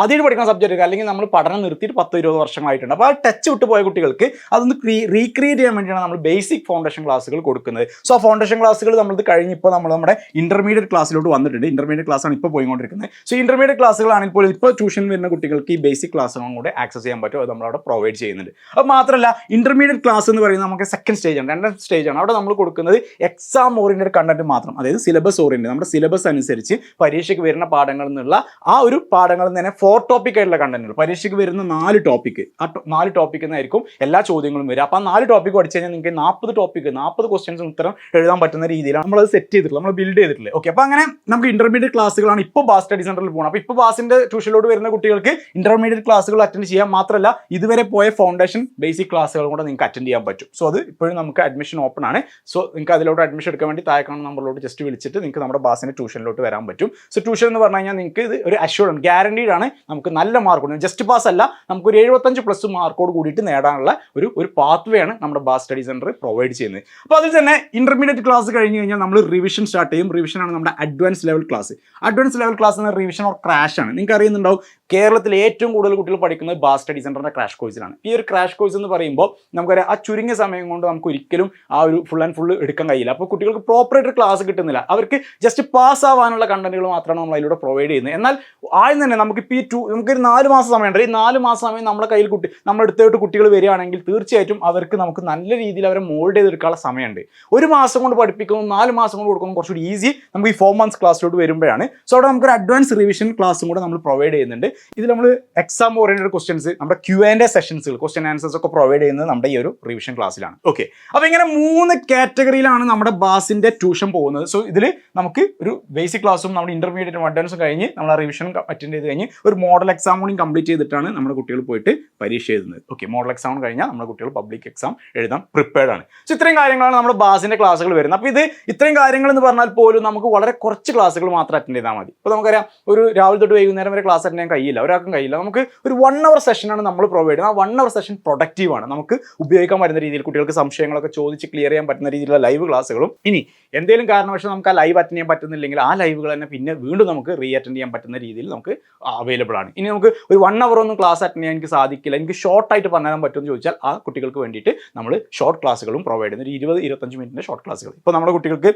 ആദ്യമായിട്ട് പഠിക്കുന്ന സബ്ജക്റ്റ് അല്ലെങ്കിൽ നമ്മൾ പഠനം നിർത്തിയിട്ട് പത്ത് ഇരുപത് വർഷങ്ങളായിട്ടുണ്ട്. അപ്പോൾ ആ ടച്ച് വിട്ട് പോയ കുട്ടികൾക്ക് അതൊന്ന് റീക്രിയേറ്റ് ചെയ്യാൻ വേണ്ടിയാണ് നമ്മൾ ബേസിക് ഫൗണ്ടേഷൻ ക്ലാസ്സുകൾ കൊടുക്കുന്നത്. സോ ആ ഫൗണ്ടേഷൻ ക്ലാസ്സുകൾ നമ്മളത് കഴിഞ്ഞ് ഇപ്പോൾ നമ്മൾ നമ്മുടെ ഇന്റർമീഡിയറ്റ് ക്ലാസ്സിലോട്ട് വന്നിട്ടുണ്ട്. ഇന്റർമീഡിയറ്റ് ക്ലാസ്സാണ് ഇപ്പോൾ പോയിക്കൊണ്ടിരിക്കുന്നത്. സോ ഇന്റർമീഡിയറ്റ് ക്ലാസ്സുകളാണെങ്കിൽ പോലും ഇപ്പോൾ ട്യൂഷൻ വരുന്ന കുട്ടികൾക്ക് ഈ ബേസിക് ക്ലാസ്സുകളും കൂടെ ആക്സസ് ചെയ്യാൻ പറ്റും. അത് നമ്മളവിടെ പ്രൊവൈഡ് ചെയ്യുന്നുണ്ട്. അപ്പോൾ മാത്രമല്ല ഇന്റർമീഡിയറ്റ് ക്ലാസ് എന്ന് പറയുന്നത് നമുക്ക് സെക്കൻഡ് സ്റ്റേജ് ആണ്. രണ്ടാം സ്റ്റേജ് ആണ്. അവിടെ നമ്മൾ കൊടുക്കുന്നത് എക്സാം ഓറിയന്റഡ് കണ്ടന്റ് മാത്രം. അതായത് സിലബസ് ഓറിയന്റഡ് നമ്മുടെ സിലബസ് അനുസരിച്ച് പരീക്ഷയ്ക്ക് വരുന്ന പാഠങ്ങളിൽ നിന്നുള്ള ആ ഒരു പാഠങ്ങളിൽ നിന്ന് തന്നെ ഫോർ ടോപ്പിക് ആയിട്ടുള്ള കണ്ടന്റുകൾ പരീക്ഷയ്ക്ക് വരുന്ന നാല് ടോപ്പിക് ആ നാല് ടോപ്പിക് എന്നായിരിക്കും എല്ലാ ചോദ്യങ്ങളും വരിക. അപ്പോൾ ആ നാല് ടോപ്പിക് പഠിച്ചു കഴിഞ്ഞാൽ നിങ്ങൾക്ക് നാൽപ്പത് ടോപ്പിക് നാൽപ്പത് ക്വസ്റ്റ്യൻസ് ഉത്തരം എഴുതാൻ പറ്റുന്ന രീതിയിലാണ് നമ്മൾ അത് സെറ്റ് ചെയ്തിട്ടുള്ളത്. നമ്മൾ ബിൽഡ് ചെയ്തിട്ടുള്ളത് ഓക്കെ അപ്പോൾ അങ്ങനെ നമുക്ക് ഇന്റർമീഡിയറ്റ് ക്ലാസ്സുകളാണ് ഇപ്പോൾ ബാസ് സ്റ്റഡി സെന്ററിൽ പോകണം അപ്പോൾ ഇപ്പോൾ ബാസിന്റെ ട്യൂഷനിലോട്ട് വരുന്ന കുട്ടികൾക്ക് ഇന്റർമീഡിയറ്റ് ക്ലാസ്സുകൾ അറ്റൻഡ് ചെയ്യാൻ മാത്രമല്ല ഇതുവരെ പോയ ഫൗണ്ടേഷൻ ബേസിക് ക്ലാസ്സുകൾ കൂടെ നിങ്ങൾക്ക് അറ്റൻഡ് ചെയ്യാൻ പറ്റും. സോ അത് ഇപ്പോഴും നമുക്ക് അഡ്മിഷൻ ഓപ്പൺ ആണ്. സോ നിങ്ങൾക്ക് അതിലോട്ട് അഡ്മിഷൻ എടുക്കാൻ വേണ്ടി താഴെ കാണുന്ന നമ്പറിലോട്ട് ജസ്റ്റ് വിളിച്ചിട്ട് നിങ്ങൾക്ക് നമ്മുടെ ബാസിന്റെ ട്യൂഷനിലോട്ട് വരാൻ പറ്റും. സോ ട്യൂഷൻ എന്ന് പറഞ്ഞു കഴിഞ്ഞാൽ നിങ്ങൾക്ക് ഇത് ഒരു അഷ്യൂർഡ് ഗ്യാരണ്ടീഡ് ആണ്. നമുക്ക് നല്ല മാർക്ക് ജസ്റ്റ് പാസ് അല്ല നമുക്ക് ഒരു എഴുപത്തഞ്ച് പ്ലസ് മാർക്കോട് കൂടിയിട്ട് നേടാനുള്ള ഒരു ഒരു പാത്ത് വേ ആണ് നമ്മുടെ ബാസ് സ്റ്റഡി സെന്റർ പ്രൊവൈഡ് ചെയ്യുന്നത്. അപ്പോൾ അതിൽ തന്നെ ഇന്റർമീഡിയറ്റ് ക്ലാസ് കഴിഞ്ഞ് കഴിഞ്ഞാൽ നമ്മൾ റിവിഷൻ സ്റ്റാർട്ട് ചെയ്യും. റിവിഷൻ ആണ് നമ്മുടെ advance level class advance level class എന്ന റിവിഷൻ ഓർ ക്രാഷ് ആണ്. നിങ്ങൾക്ക് അറിയുന്നുണ്ടാവും കേരളത്തിൽ ഏറ്റവും കൂടുതൽ കുട്ടികൾ പഠിക്കുന്നത് ബാസ് സ്റ്റഡി സെന്ററിന്റെ ക്രാഷ് കോഴ്സിലാണ് ഈ ഒരു ക്രാഷ് കോഴ്സ് എന്ന് പറയുമ്പോൾ നമുക്കറിയാം ആ ചുരുങ്ങിയ സമയം കൊണ്ട് നമുക്ക് ഒരിക്കലും ആ ഒരു ഫുൾ ആൻഡ് ഫുൾ എടുക്കാൻ കഴിയില്ല. അപ്പോൾ കുട്ടികൾക്ക് പ്രോപ്പറായിട്ട് ക്ലാസ് കിട്ടുന്നില്ല. അവർക്ക് ജസ്റ്റ് പാസ് ആവാനുള്ള കണ്ടന്റുകൾ മാത്രമാണ് നമ്മൾ അതിലൂടെ പ്രൊവൈഡ് ചെയ്യുന്നത്. എന്നാൽ ആദ്യം തന്നെ നമുക്ക് ഈ ടു നമുക്കൊരു നാല് മാസം സമയമുണ്ട്. ഈ നാല് മാസം സമയം നമ്മുടെ കയ്യിൽ കുട്ടി നമ്മുടെ അടുത്തോട്ട് കുട്ടികൾ വരികയാണെങ്കിൽ തീർച്ചയായിട്ടും അവർക്ക് നമുക്ക് നല്ല രീതിയിൽ അവരെ മോൾഡ് ചെയ്തെടുക്കാനുള്ള സമയമുണ്ട്. ഒരു മാസം കൊണ്ട് പഠിപ്പിക്കുന്നു നാല് മാസം കൊണ്ട് കൊടുക്കുമ്പോൾ കുറച്ചുകൂടി ഈസി നമുക്ക് ഈ ഫോർ മന്ത്സ് ക്ലാസ്സിലോട്ട് വരുമ്പോഴാണ്. സോ അവിടെ നമുക്കൊരു അഡ്വാൻസ് റിവിഷൻ ക്ലാസ്സും കൂടെ നമ്മൾ പ്രൊവൈഡ് ചെയ്യുന്നുണ്ട്. ഇതിൽ നമ്മൾ എക്സാം ഓറിയന്റഡ് ക്വസ്റ്റൻസ് നമ്മുടെ Q and sessions question answers ഒക്കെ പ്രൊവൈഡ് ചെയ്യുന്നത് നമ്മുടെ ഈ ഒരു റിവിഷൻ ക്ലാസ്സിലാണ് ഓക്കെ അപ്പോൾ ഇങ്ങനെ മൂന്ന് കാറ്റഗറിയിലാണ് നമ്മുടെ ബാസിന്റെ ട്യൂഷൻ പോകുന്നത്. സോ ഇതിൽ നമുക്ക് ഒരു ബേസിക് ക്ലാസ്സും നമ്മുടെ ഇന്റർമീഡിയറ്റും അഡ്വാൻസും കഴിഞ്ഞ് നമ്മൾ ആ റിവിഷൻ അറ്റൻഡ് ചെയ്ത് കഴിഞ്ഞ് ഒരു മോഡൽ എക്സാം കൂടി കംപ്ലീറ്റ് ചെയ്തിട്ടാണ് നമ്മുടെ കുട്ടികൾ പോയിട്ട് പരീക്ഷ എഴുതുന്നത്. ഓക്കെ മോഡൽ എക്സാം കഴിഞ്ഞാൽ നമ്മുടെ കുട്ടികൾ പബ്ലിക് എക്സാം എഴുതാൻ പ്രിപ്പയർഡ് ആണ്. സോ ഇത്രയും കാര്യങ്ങളാണ് നമ്മുടെ ബാസിന്റെ ക്ലാസ്സുകൾ വരുന്നത്. അപ്പോൾ ഇത് ഇത്രയും കാര്യങ്ങൾ എന്ന് പറഞ്ഞാൽ പോലും നമുക്ക് വളരെ കുറച്ച് ക്ലാസ്സുകൾ മാത്രം അറ്റൻഡ് ചെയ്താൽ മതി. ഇപ്പോൾ നമുക്കറിയാം ഒരു രാവിലെ തൊട്ട് വൈകുന്നേരം വരെ ക്ലാസ് അറ്റൻഡ് ചെയ്യാൻ കഴിയില്ല. ഒരാൾക്കും കഴിയില്ല. നമുക്ക് ഒരു വൺ അവർ സെഷനാണ് നമ്മൾ പ്രൊവൈഡ് ചെയ്യുന്നത്. ആ വൺ അവർ സെഷൻ പ്രൊഡക്റ്റീവ് ആണ്. നമുക്ക് ഉപയോഗിക്കാൻ പറ്റുന്ന രീതിയിൽ കുട്ടികൾക്ക് സംശയങ്ങളൊക്കെ ചോദിച്ച് ക്ലിയർ ചെയ്യാൻ പറ്റുന്ന രീതിയിലുള്ള ലൈവ് ക്ലാസ്സുകളും ഇനി എന്തെങ്കിലും കാരണവശാൽ നമുക്ക് ആ ലൈവ് അറ്റൻഡ് ചെയ്യാൻ പറ്റുന്നില്ലെങ്കിൽ ആ ലൈവുകൾ തന്നെ പിന്നെ വീണ്ടും നമുക്ക് റീ അറ്റൻഡ് ചെയ്യാൻ പറ്റുന്ന രീതിയിൽ നമുക്ക് അവൈലബിൾ ആണ്. ഇനി നമുക്ക് ഒരു വൺ അവർ ഒന്നും ക്ലാസ് അറ്റൻഡ് ചെയ്യാൻ എനിക്ക് സാധിക്കില്ല. എനിക്ക് ഷോർട്ടായിട്ട് പറഞ്ഞാൽ പറ്റുമെന്ന് ചോദിച്ചാൽ ആ കുട്ടികൾക്ക് വേണ്ടിയിട്ട് നമ്മൾ ഷോർട്ട് ക്ലാസ്സുകളും പ്രൊവൈഡ് ചെയ്യുന്ന ഒരു ഇരുപത് ഇരുപത്തഞ്ച് മിനിറ്റിന്റെ ഷോർട്ട് ക്ലാസ്സുകൾ ഇപ്പോൾ നമ്മുടെ കുട്ടികൾക്ക്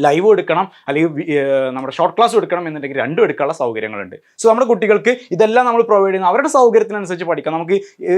ലൈവ് എടുക്കണം അല്ലെങ്കിൽ നമ്മുടെ ഷോർട്ട് ക്ലാസ് എടുക്കണം എന്നുണ്ടെങ്കിൽ രണ്ടും എടുക്കാനുള്ള സൗകര്യങ്ങളുണ്ട്. സോ നമ്മുടെ കുട്ടികൾക്ക് ഇതെല്ലാം നമ്മൾ പ്രൊവൈഡ് ചെയ്യുന്ന അവരുടെ സൗകര്യത്തിനനുസരിച്ച് പഠിക്കാം നമുക്ക്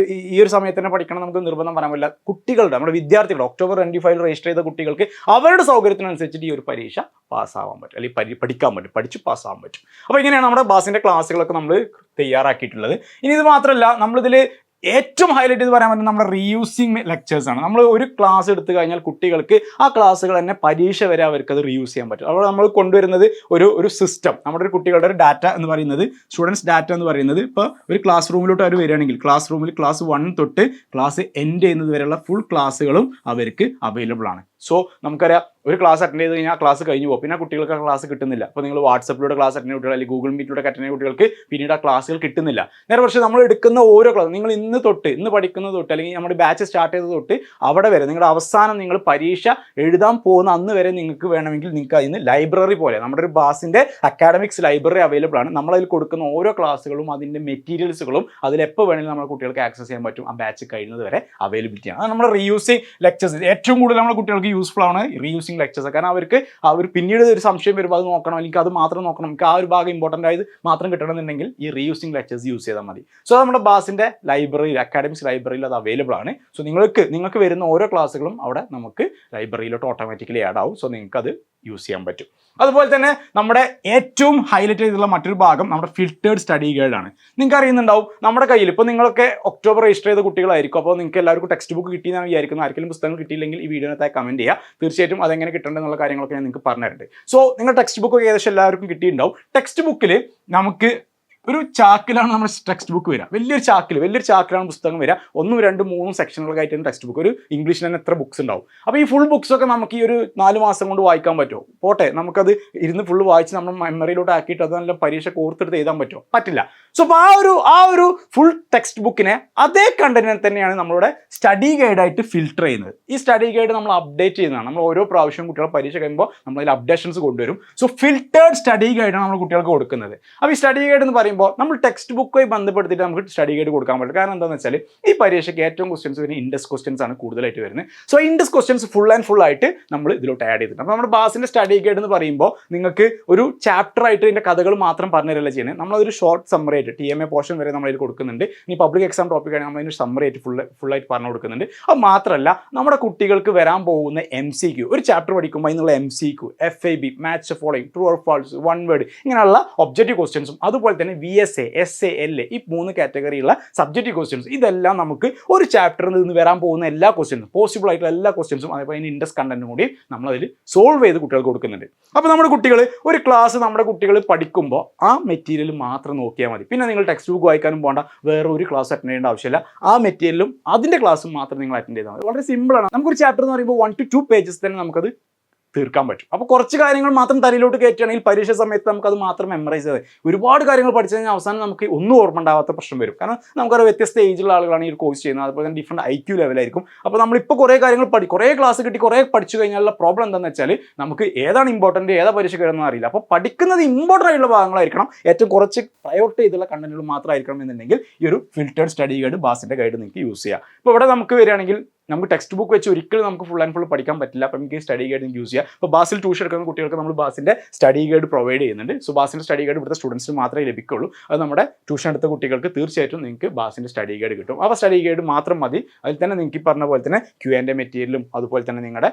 ഈ- ഒരു സമയത്ത് തന്നെ പഠിക്കണം നമുക്ക് നിർബന്ധം പറയാൻ പറ്റില്ല. കുട്ടികളുടെ നമ്മുടെ വിദ്യാർത്ഥികൾ ഒക്ടോബർ ട്വന്റി ഫൈവ് രജിസ്റ്റർ ചെയ്ത കുട്ടികൾക്ക് അവരുടെ സൗകര്യത്തിനനുസരിച്ചിട്ട് ഈ ഒരു പരീക്ഷ പാസ്സാവാൻ പറ്റും. അല്ലെങ്കിൽ പഠിക്കാൻ പറ്റും പഠിച്ച് പാസ്സാവാൻ പറ്റും. അപ്പോൾ ഇങ്ങനെയാണ് നമ്മുടെ ബാസിന്റെ ക്ലാസ്സുകളൊക്കെ നമ്മൾ തയ്യാറാക്കിയിട്ടുള്ളത്. ഇനി ഇത് മാത്രമല്ല നമ്മളിതിൽ ഏറ്റവും ഹൈലൈറ്റ് ചെയ്ത് പറയാൻ പറ്റുന്നത് നമ്മുടെ റീയൂസിങ് ലെക്ചേഴ്സ് ആണ്. നമ്മൾ ഒരു ക്ലാസ് എടുത്തു കഴിഞ്ഞാൽ കുട്ടികൾക്ക് ആ ക്ലാസ്സുകൾ തന്നെ പരീക്ഷ വരെ അവർക്ക് അത് റീയൂസ് ചെയ്യാൻ പറ്റും. അപ്പോൾ നമ്മൾ കൊണ്ടുവരുന്നത് ഒരു ഒരു സിസ്റ്റം നമ്മുടെ ഒരു കുട്ടികളുടെ ഒരു ഡാറ്റ എന്ന് പറയുന്നത് സ്റ്റുഡൻസ് ഡാറ്റ എന്ന് പറയുന്നത് ഇപ്പോൾ ഒരു ക്ലാസ് റൂമിലോട്ട് അവർ വരികയാണെങ്കിൽ ക്ലാസ് റൂമിൽ ക്ലാസ് വൺ തൊട്ട് ക്ലാസ് എൻഡ് ചെയ്യുന്നത് വരെയുള്ള ഫുൾ ക്ലാസ്സുകളും അവർക്ക് അവൈലബിൾ ആണ്. സോ നമുക്കറിയാം ഒരു ക്ലാസ് അറ്റൻഡ് ചെയ്ത് കഴിഞ്ഞാൽ ആ ക്ലാസ് കഴിഞ്ഞു പോകും. പിന്നെ കുട്ടികൾക്ക് ആ ക്ലാസ് കിട്ടുന്നില്ല. അപ്പോൾ നിങ്ങൾ വാട്സപ്പിലൂടെ ക്ലാസ് അറ്റൻഡ് കുട്ടികൾ അല്ലെങ്കിൽ ഗൂഗിൾ മീറ്റിലൂടെ അറ്റൻഡ് ചെയ്യുന്ന കുട്ടികൾക്ക് പിന്നീട് ആ ക്ലാസ്സുകൾ കിട്ടുന്നില്ല. നേരെ പക്ഷേ നമ്മൾ എടുക്കുന്ന ഓരോ ക്ലാസ് നിങ്ങൾ ഇന്ന് തൊട്ട് ഇന്ന് പഠിക്കുന്നത് തൊട്ട് അല്ലെങ്കിൽ നമ്മുടെ ബാച്ച് സ്റ്റാർട്ട് ചെയ്ത തൊട്ട് അവിടെ വരെ നിങ്ങളുടെ അവസാനം നിങ്ങൾ പരീക്ഷ എഴുതാൻ പോകുന്ന അന്ന് വരെ നിങ്ങൾക്ക് വേണമെങ്കിൽ നിങ്ങൾക്ക് അതിന് ലൈബ്രറി പോലെ നമ്മുടെ ഒരു ബാസിന്റെ അക്കാഡമിക്സ് ലൈബ്രറി അവൈലബിൾ ആണ്. നമ്മളതിൽ കൊടുക്കുന്ന ഓരോ ക്ലാസ്സുകളും അതിന്റെ മെറ്റീരിയൽസുകളും അതിലെപ്പോൾ വേണമെങ്കിലും നമ്മുടെ കുട്ടികൾക്ക് ആക്സസ് ചെയ്യാൻ പറ്റും. ആ ബാച്ച് കഴിയുന്നത് വരെ അവൈലബിലിറ്റി ആണ്. അത് നമ്മുടെ റീയൂസിങ് ലെക്ചേഴ്സ് ഏറ്റവും കൂടുതൽ നമ്മുടെ കുട്ടികൾക്ക് യൂസ്ഫുൾ ആണ് റീയൂസിങ് ലെക്ചേഴ്സ് കാരണം അവർക്ക് അവർ പിന്നീട് ഒരു സംശയം വരുമ്പോൾ അത് നോക്കണം അല്ലെങ്കിൽ അത് മാത്രം നോക്കണം. നമുക്ക് ആ ഒരു ഭാഗം ഇമ്പോർട്ടന്റ് ആയത് മാത്രം കിട്ടണമെന്നുണ്ടെങ്കിൽ ഈ റീയൂസിങ് ലെക്ചേഴ്സ് യൂസ് ചെയ്താൽ മതി. സോ നമ്മുടെ ബാസിന്റെ ലൈബ്രറിയിൽ അക്കാഡമിക്സ് ലൈബ്രറിയിൽ അത് അവൈലബിൾ ആണ്. സോ നിങ്ങൾക്ക് നിങ്ങൾക്ക് വരുന്ന ഓരോ ക്ലാസ്സുകളും അവിടെ നമുക്ക് ലൈബ്രറിയിലോട്ട് ഓട്ടോമാറ്റിക്കലി ആഡ് ആവും. സോ നിങ്ങൾക്ക് അത് യൂസ് ചെയ്യാൻ പറ്റും. അതുപോലെ തന്നെ നമ്മുടെ ഏറ്റവും ഹൈലൈറ്റ് ചെയ്തിട്ടുള്ള മറ്റൊരു ഭാഗം നമ്മുടെ ഫിൽറ്റേഡ് സ്റ്റഡി ഗൈഡാണ് നിങ്ങൾക്ക് അറിയുന്നുണ്ടാവും നമ്മുടെ കയ്യിൽ ഇപ്പോൾ നിങ്ങളൊക്കെ ഒക്ടോബർ രജിസ്റ്റർ ചെയ്ത കുട്ടികളായിരിക്കും. അപ്പോൾ നിങ്ങൾക്ക് എല്ലാവർക്കും ടെക്സ്റ്റ് ബുക്ക് കിട്ടിയെന്നാണ് വിചാരിക്കുന്നത്. ആർക്കെങ്കിലും പുസ്തകം കിട്ടിയില്ലെങ്കിൽ ഈ വീഡിയോനകത്തായി കമന്റ് ചെയ്യുക. തീർച്ചയായിട്ടും അതെങ്ങനെ കിട്ടേണ്ടതെന്നുള്ള കാര്യങ്ങളൊക്കെ ഞാൻ നിങ്ങൾക്ക് പറഞ്ഞിട്ടുണ്ട് സോ നിങ്ങൾ ടെക്സ്റ്റ് ബുക്ക് ഏകദേശം എല്ലാവർക്കും കിട്ടിയിട്ടുണ്ടാവും. ടെക്സ്റ്റ് ബുക്കിൽ നമുക്ക് ഒരു ചാക്കിലാണ് നമ്മുടെ ടെക്സ്റ്റ് ബുക്ക് വരിക. വലിയൊരു ചാക്കിൽ വലിയൊരു ചാക്കിലാണ് പുസ്തകം വരിക. ഒന്നും രണ്ടും മൂന്നും സെക്ഷനുകളായിട്ടാണ് ടെക്സ്റ്റ് ബുക്ക് ഒരു ഇംഗ്ലീഷിൽ തന്നെ എത്ര ബുക്സ് ഉണ്ടാവും? അപ്പോൾ ഈ ഫുൾ ബുക്സ് ഒക്കെ നമുക്ക് ഈ ഒരു നാല് മാസം കൊണ്ട് വായിക്കാൻ പറ്റുമോ? പോട്ടെ നമുക്കത് ഇരുന്ന് ഫുൾ വായിച്ച് നമ്മൾ മെമ്മറിയിലോട്ട് ആക്കിയിട്ട് അത് നല്ല പരീക്ഷ കോർത്തെടുത്ത് എഴുതാൻ പറ്റുമോ? പറ്റില്ല. സോ അപ്പോൾ ആ ഒരു ആ ഒരു ഫുൾ ടെക്സ്റ്റ് ബുക്കിനെ അതേ കണ്ടന്റിനെ തന്നെയാണ് നമ്മളുടെ സ്റ്റഡി ഗൈഡായിട്ട് ഫിൽട്ടർ ചെയ്യുന്നത്. ഈ സ്റ്റഡി ഗൈഡ് നമ്മൾ അപ്ഡേറ്റ് ചെയ്യുന്നതാണ്. നമ്മൾ ഓരോ പ്രാവശ്യം കുട്ടികളെ പരീക്ഷ കഴിയുമ്പോൾ നമ്മൾ അതിൽ അപ്ഡേഷൻസ് കൊണ്ടുവരും സോ ഫിൽട്ടേഡ് സ്റ്റഡി ഗൈഡാണ് നമ്മൾ കുട്ടികൾക്ക് കൊടുക്കുന്നത്. അപ്പോൾ ഈ സ്റ്റഡി ഗൈഡ് എന്ന് പറയുമ്പോൾ നമ്മൾ ടെക്സ്റ്റ് ബുക്കുമായി ബന്ധപ്പെടുത്തിയിട്ട് നമുക്ക് സ്റ്റഡി ഗൈഡ് കൊടുക്കാൻ പറ്റും. കാരണം എന്താണെന്ന് വെച്ചാൽ ഈ പരീക്ഷയ്ക്ക് ഏറ്റവും ക്വസ്റ്റ്യൻസ് പിന്നെ ഇൻഡസ് ക്വസ്റ്റ്യൻസ് ആണ് കൂടുതലായിട്ട് വരുന്നത്. സോ ഇൻഡസ് ക്വസ്റ്റ്യൻസ് ഫുൾ ആൻഡ് ഫുൾ ആയിട്ട് നമ്മൾ ഇതിലോട്ട് ആഡ് ചെയ്തിട്ടുണ്ട്. അപ്പോൾ നമ്മുടെ ബാസിന്റെ സ്റ്റഡി ഗൈഡ് എന്ന് പറയുമ്പോൾ നിങ്ങൾക്ക് ഒരു ചാപ്റ്റർ ആയിട്ട് ഇതിന്റെ കഥകൾ മാത്രം പറഞ്ഞു തരല്ല ചെയ്യുന്നത്. നമ്മളൊരു ഷോർട്ട് സമ്മറി ആയിട്ട് ടി എം എ പോർഷൻ വരെ നമ്മൾ ഇതിൽ കൊടുക്കുന്നുണ്ട്. ഇനി പബ്ലിക് എക്സാം ടോപ്പിക് ആണെങ്കിൽ നമ്മൾ അതിന് സമ്മറി ആയിട്ട് ഫുൾ ഫുൾ ആയിട്ട് പറഞ്ഞു കൊടുക്കുന്നുണ്ട്. അത് മാത്രമല്ല നമ്മുടെ കുട്ടികൾക്ക് വരാൻ പോകുന്ന എം സി ക്യു ഒരു ചാപ്റ്റർ പഠിക്കുമ്പോൾ അതിനുള്ള M C Q F I B match following true or false one word ഇങ്ങനെയുള്ള ഒബ്ജക്റ്റീവ് ക്വസ്റ്റ്യൻസും അതുപോലെ തന്നെ V S A S A L A ഈ മൂന്ന് കാറ്റഗറിയുള്ള സബ്ജക്റ്റ് ക്വസ്റ്റ്യൻസ് ഇതെല്ലാം നമുക്ക് ഒരു ചാപ്റ്ററിൽ നിന്ന് വരാൻ പോകുന്ന എല്ലാ ക്വസ്റ്റ്യൻസും പോസിബിൾ ആയിട്ടുള്ള എല്ലാ ക്വസ്റ്റ്യൻസും അതേപോലെ അതിന് ഇൻട്രസ്റ്റ് കണ്ടന്റും കൂടി നമ്മളതിൽ സോൾവ് ചെയ്ത് കുട്ടികൾക്ക് കൊടുക്കുന്നുണ്ട്. അപ്പോൾ നമ്മുടെ കുട്ടികൾ ഒരു ക്ലാസ് നമ്മുടെ കുട്ടികൾ പഠിക്കുമ്പോൾ ആ മെറ്റീരിയൽ മാത്രം നോക്കിയാൽ മതി. പിന്നെ നിങ്ങൾ ടെക്സ്റ്റ് ബുക്ക് വായിക്കാനും പോകണ്ട വേറെ ഒരു ക്ലാസ് അറ്റൻഡ് ചെയ്യേണ്ട ആവശ്യമില്ല. ആ മെറ്റീരിയലും അതിന്റെ ക്ലാസ്സും മാത്രം നിങ്ങൾ അറ്റൻഡ് ചെയ്താൽ മതി. വളരെ സിമ്പിളാണ് നമുക്കൊരു ചാപ്റ്റർ എന്ന് പറയുമ്പോൾ വൺ ടു ടു പേജസ് തന്നെ നമുക്കത് തീർക്കാൻ പറ്റും. അപ്പോൾ കുറച്ച് കാര്യങ്ങൾ മാത്രം തലയിലോട്ട് കയറ്റുകയാണെങ്കിൽ പരീക്ഷ സമയത്ത് നമുക്കത് മാത്രം മെമ്മറൈസ് ചെയ്ത് ഒരുപാട് കാര്യങ്ങൾ പഠിച്ചു കഴിഞ്ഞാൽ അവസാനം നമുക്ക് ഒന്നും ഓർമ്മ ഉണ്ടാവാത്ത പ്രശ്നം വരും. കാരണം നമുക്കറിയാം വ്യത്യസ്ത ഏജിലുള്ള ആളുകളാണ് ഈ കോഴ്സ് ചെയ്യുന്നത്. അതുപോലെ തന്നെ ഡിഫറെന്റ് ഐ ക്യു ലെവലായിരിക്കും അപ്പോൾ നമ്മളിപ്പോൾ കുറേ കാര്യങ്ങൾ പഠി കുറേ ക്ലാസ് കിട്ടി കുറേ പഠിച്ചു കഴിഞ്ഞാലുള്ള പ്രോബ്ലം എന്താണെന്ന് വെച്ചാൽ നമുക്ക് ഏതാണ് ഇമ്പോർട്ടന്റ് ഏതാ പരീക്ഷ കിടന്ന് അറിയില്ല. അപ്പോൾ പഠിക്കുന്നത് ഇമ്പോർട്ടന്റ് ആയിട്ടുള്ള ഭാഗങ്ങളായിരിക്കണം. ഏറ്റവും കുറച്ച് പ്രയോറിറ്റി ചെയ്തുള്ള കണ്ടന്റുകൾ മാത്രമായിരിക്കണം എന്നുണ്ടെങ്കിൽ ഈ ഒരു ഫിൽറ്റേഡ് സ്റ്റഡി ഗൈഡ് ബാസിന്റെ ഗൈഡ് നിങ്ങൾക്ക് യൂസ് ചെയ്യാം. ഇപ്പോൾ ഇവിടെ നമുക്ക് വരികയാണെങ്കിൽ നമുക്ക് ടെക്സ്റ്റ് ബുക്ക് വെച്ച് ഒരിക്കലും നമുക്ക് ഫുൾ ആൻഡ് ഫുൾ പഠിക്കാൻ പറ്റില്ല. അപ്പം എനിക്ക് സ്റ്റഡി ഗൈഡ് യൂസ് ചെയ്യാം. അപ്പോൾ ബാസിൽ ട്യൂഷൻ എടുക്കുന്ന കുട്ടികൾക്ക് നമ്മൾ ബാസിന്റെ സ്റ്റഡി ഗൈഡ് പ്രൊവൈഡ് ചെയ്യുന്നുണ്ട്. സോ ബാസിന്റെ സ്റ്റഡി ഗൈഡ് ഇവിടുത്തെ സ്റ്റുഡൻസിന് മാത്രമേ ലഭിക്കുള്ളൂ. അത് നമ്മുടെ ട്യൂഷൻ എടുത്ത കുട്ടികൾക്ക് തീർച്ചയായിട്ടും നിങ്ങൾക്ക് ബാസിന്റെ സ്റ്റഡി ഗൈഡ് കിട്ടും. അപ്പോൾ സ്റ്റഡി ഗൈഡ് മാത്രം മതി. അതിൽ തന്നെ നിങ്ങൾക്ക് പറഞ്ഞ പോലെ തന്നെ ക്യു ആൻഡ് മെറ്റീരിയലും അതുപോലെ തന്നെ നിങ്ങളുടെ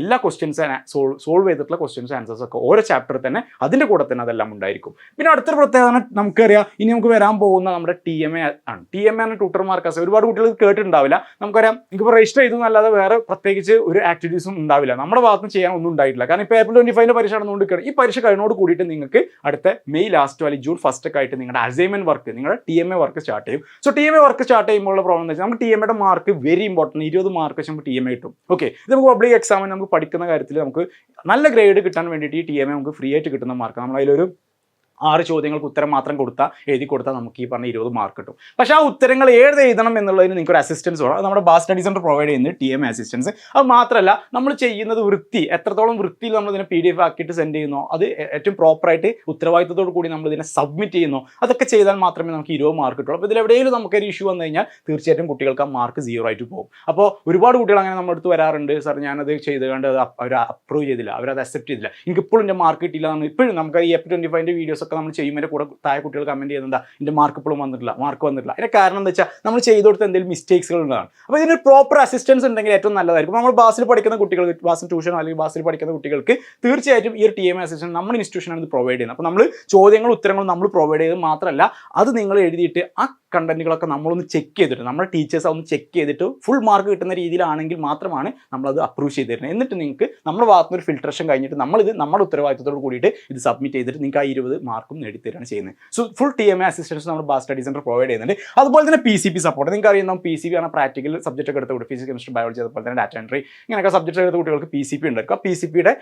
എല്ലാ ക്വസ്റ്റ്യൻസ് സോൾവ് സോൾവ് ചെയ്തിട്ടുള്ള ക്വസ്റ്റ്യൻസ് ആൻസേഴ്സ് ഒക്കെ ഓരോ ചാപ്റ്ററിൽ തന്നെ അതിന്റെ കൂടെ തന്നെ അതെല്ലാം ഉണ്ടായിരിക്കും. പിന്നെ അടുത്തൊരു പ്രത്യേകത നമുക്കറിയാം. ഇനി നമുക്ക് വരാൻ പോകുന്ന നമ്മുടെ ടി എം എ ആണ്. ടി എം എ ആണ് ട്യൂട്ടർമാർക്ക് ഒരുപാട് കുട്ടികൾ കേട്ടിട്ടുണ്ടാവില്ല. നമുക്കറിയാം. നിങ്ങൾക്ക് രജിസ്റ്റർ രജിസ്റ്റർ ചെയ്തു എന്നല്ലാതെ വേറെ പ്രത്യേകിച്ച് ഒരു ആക്ടിവിറ്റീസും ഉണ്ടാവില്ല. നമ്മുടെ ഭാഗത്ത് ചെയ്യാൻ ഒന്നും ഉണ്ടായിട്ടില്ല. കാരണം ഇപ്പോൾ ഏപ്രിൽ ട്വന്റി ഫൈവിന്റെ പരീക്ഷ നടന്നുകൊണ്ട് ഈ പരീക്ഷ കഴിഞ്ഞോട് കൂടിയിട്ട് നിങ്ങൾക്ക് അടുത്ത മെയ് ലാസ്റ്റോ അല്ലെങ്കിൽ ജൂൺ ഫസ്റ്റ് ഒക്കെ ആയിട്ട് നിങ്ങളുടെ അസൈൻമെന്റ് വർക്ക് നിങ്ങളുടെ T M A work start ചെയ്യും. So T M A work start ചെയ്യുമ്പോൾ പ്രോബ്ലം എന്ന് വെച്ചാൽ നമുക്ക് ടി എം എയുടെ മാർക്ക് വെരി ഇമ്പോർട്ടന്റ് ഇരുപത് മാർക്ക് വെച്ച് നമുക്ക് ടി എം എ കിട്ടും. ഓക്കെ ഇത് നമുക്ക് പബ്ലിക് എക്സാമിന് നമുക്ക് പഠിക്കുന്ന കാര്യത്തിൽ നമുക്ക് നല്ല ഗ്രേഡ് കിട്ടാൻ വേണ്ടിയിട്ട് ഈ ടി എം എ നമുക്ക് ഫ്രീ ആയിട്ട് കിട്ടുന്ന മാർക്ക് നമ്മൾ അതിലൊരു ആറ് ചോദ്യങ്ങൾക്ക് ഉത്തരം മാത്രം കൊടുത്താൽ എഴുതി കൊടുത്താൽ നമുക്ക് ഈ പറഞ്ഞ ഇരുപത് മാർക്ക് കിട്ടും. പക്ഷേ ആ ഉത്തരങ്ങൾ ഏത് എഴുതണം എന്നുള്ളതിന് നിങ്ങൾക്ക് ഒരു അസിസ്റ്റൻസ് വേണം നമ്മുടെ ബാസ് സ്റ്റഡി സെന്റർ പ്രൊവൈഡ് ചെയ്യുന്നത് ടി എം അസിസ്റ്റൻസ് അത് മാത്രമല്ല നമ്മൾ ചെയ്യുന്നത് വൃത്തി. എത്രത്തോളം വൃത്തിയിൽ നമ്മൾ ഇതിനെ പി ഡി എഫ് ആക്കിയിട്ട് സെൻഡ് ചെയ്യുന്നോ അത് ഏറ്റവും പ്രോപ്പറായിട്ട് ഉത്തരവാദിത്തത്തോടു കൂടി നമ്മൾ ഇതിനെ സബ്മിറ്റ് ചെയ്യുന്നോ അതൊക്കെ ചെയ്താൽ മാത്രമേ നമുക്ക് ഇരുപത് മാർക്ക് കിട്ടുള്ളൂ. അപ്പോൾ ഇതിലെവിടെയെങ്കിലും നമുക്കൊരു ഇഷ്യൂ വന്നു കഴിഞ്ഞാൽ തീർച്ചയായിട്ടും കുട്ടികൾക്ക് ആ മാർക്ക് സീറോ ആയിട്ട് പോകും. അപ്പോൾ ഒരുപാട് കുട്ടികൾ അങ്ങനെ നമ്മുടെ അടുത്ത് വരാറുണ്ട്. സാർ ഞാനത് ചെയ്ത് കണ്ട് അത് അവർ അപ്രൂവ് ചെയ്തില്ല. അവരത് അക്സെപ്റ്റ് ചെയ്തില്ല. എനിക്ക് ഇപ്പോഴും എന്റെ മാർക്ക് കിട്ടിയില്ല ഇപ്പോഴും നമുക്ക് ഈ എഫ് ട്വന്റി ഫൈവിന്റെ വീഡിയോസ് ഒക്കെ നമ്മൾ ചെയ്യുമ്പോൾ കൂടെ താഴെ കുട്ടികൾ കമന്റ് ചെയ്യുന്നുണ്ട് എന്റെ മാർക്ക് ഇപ്പോഴും വന്നിട്ടില്ല മാർക്ക് വന്നിട്ടില്ല. അതിന്റെ കാരണം എന്താ വെച്ചാൽ നമ്മൾ ചെയ്ത് കൊടുത്ത എന്തെങ്കിലും മിസ്റ്റേക്സുകൾ ഉണ്ടാകും അപ്പോൾ ഇതിന് പ്രോപ്പർ അസിസ്റ്റൻസ് ഉണ്ടെങ്കിൽ ഏറ്റവും നല്ലതായിരിക്കും. നമ്മൾ ബാസിൽ പഠിക്കുന്ന കുട്ടികൾക്ക് ബാസിൽ ട്യൂഷൻ അല്ലെങ്കിൽ ബാസിൽ പഠിക്കുന്ന കുട്ടികൾക്ക് തീർച്ചയായിട്ടും ഈ ഒരു ടി എം അസിസ്റ്റൻസ് നമ്മുടെ ഇൻസ്റ്റിറ്റ്യൂഷനാണ് ഇത് പ്രൊവൈഡ് ചെയ്യുന്നത്. അപ്പോൾ നമ്മൾ ചോദ്യങ്ങളും ഉത്തരങ്ങളും നമ്മൾ പ്രൊവൈഡ് ചെയ്ത് മാത്രമല്ല അത് നിങ്ങൾ എഴുതിയിട്ട് ആ കണ്ടന്റുകളൊക്കെ നമ്മളൊന്ന് ചെക്ക് ചെയ്തിട്ട് നമ്മുടെ ടീച്ചേഴ്സ് ഒന്ന് ചെക്ക് ചെയ്തിട്ട് ഫുൾ മാർക്ക് കിട്ടുന്ന രീതിയിലാണെങ്കിൽ മാത്രമാണ് നമ്മളത് അപ്രൂവ് ചെയ്ത് തരുന്നത് എന്നിട്ട് നിങ്ങൾക്ക് നമ്മുടെ ഭാഗത്തുനിന്ന് ഒരു ഫിൽട്രേഷൻ കഴിഞ്ഞിട്ട് നമ്മളിത് നമ്മുടെ ഉത്തരവാദിത്തത്തോട് കൂടിയിട്ട് ഇത് സബ്മിറ്റ് ചെയ്തിട്ട് നിങ്ങൾക്ക് ആ ഇരുപത് മാർക്കും നേടിത്തരാണ് ചെയ്യുന്നത്. So full T M A assistance നമ്മൾ ബാസ് സ്റ്റഡി സെന്റർ പ്രൊവൈഡ് ചെയ്യുന്നുണ്ട്. അതുപോലെ തന്നെ പി സി പി സപ്പോർട്ട് നിങ്ങൾക്ക് അറിയാം പി സി പി ആണ് പ്രാക്ടിക്കൽ സബ്ജക്റ്റ് ഒക്കെ എടുത്ത കുട്ടി ഫിസിക്സ് കെമിസ്ട്രി ബയോളജി അതുപോലെ തന്നെ ഡാറ്റ എൻട്രി ഇങ്ങനെയൊക്കെ സബ്ജക്റ്റ് എടുത്ത കുട്ടികൾക്ക് പി സി പി ഉണ്ടായിരിക്കും ആ പി സി പിയുടെ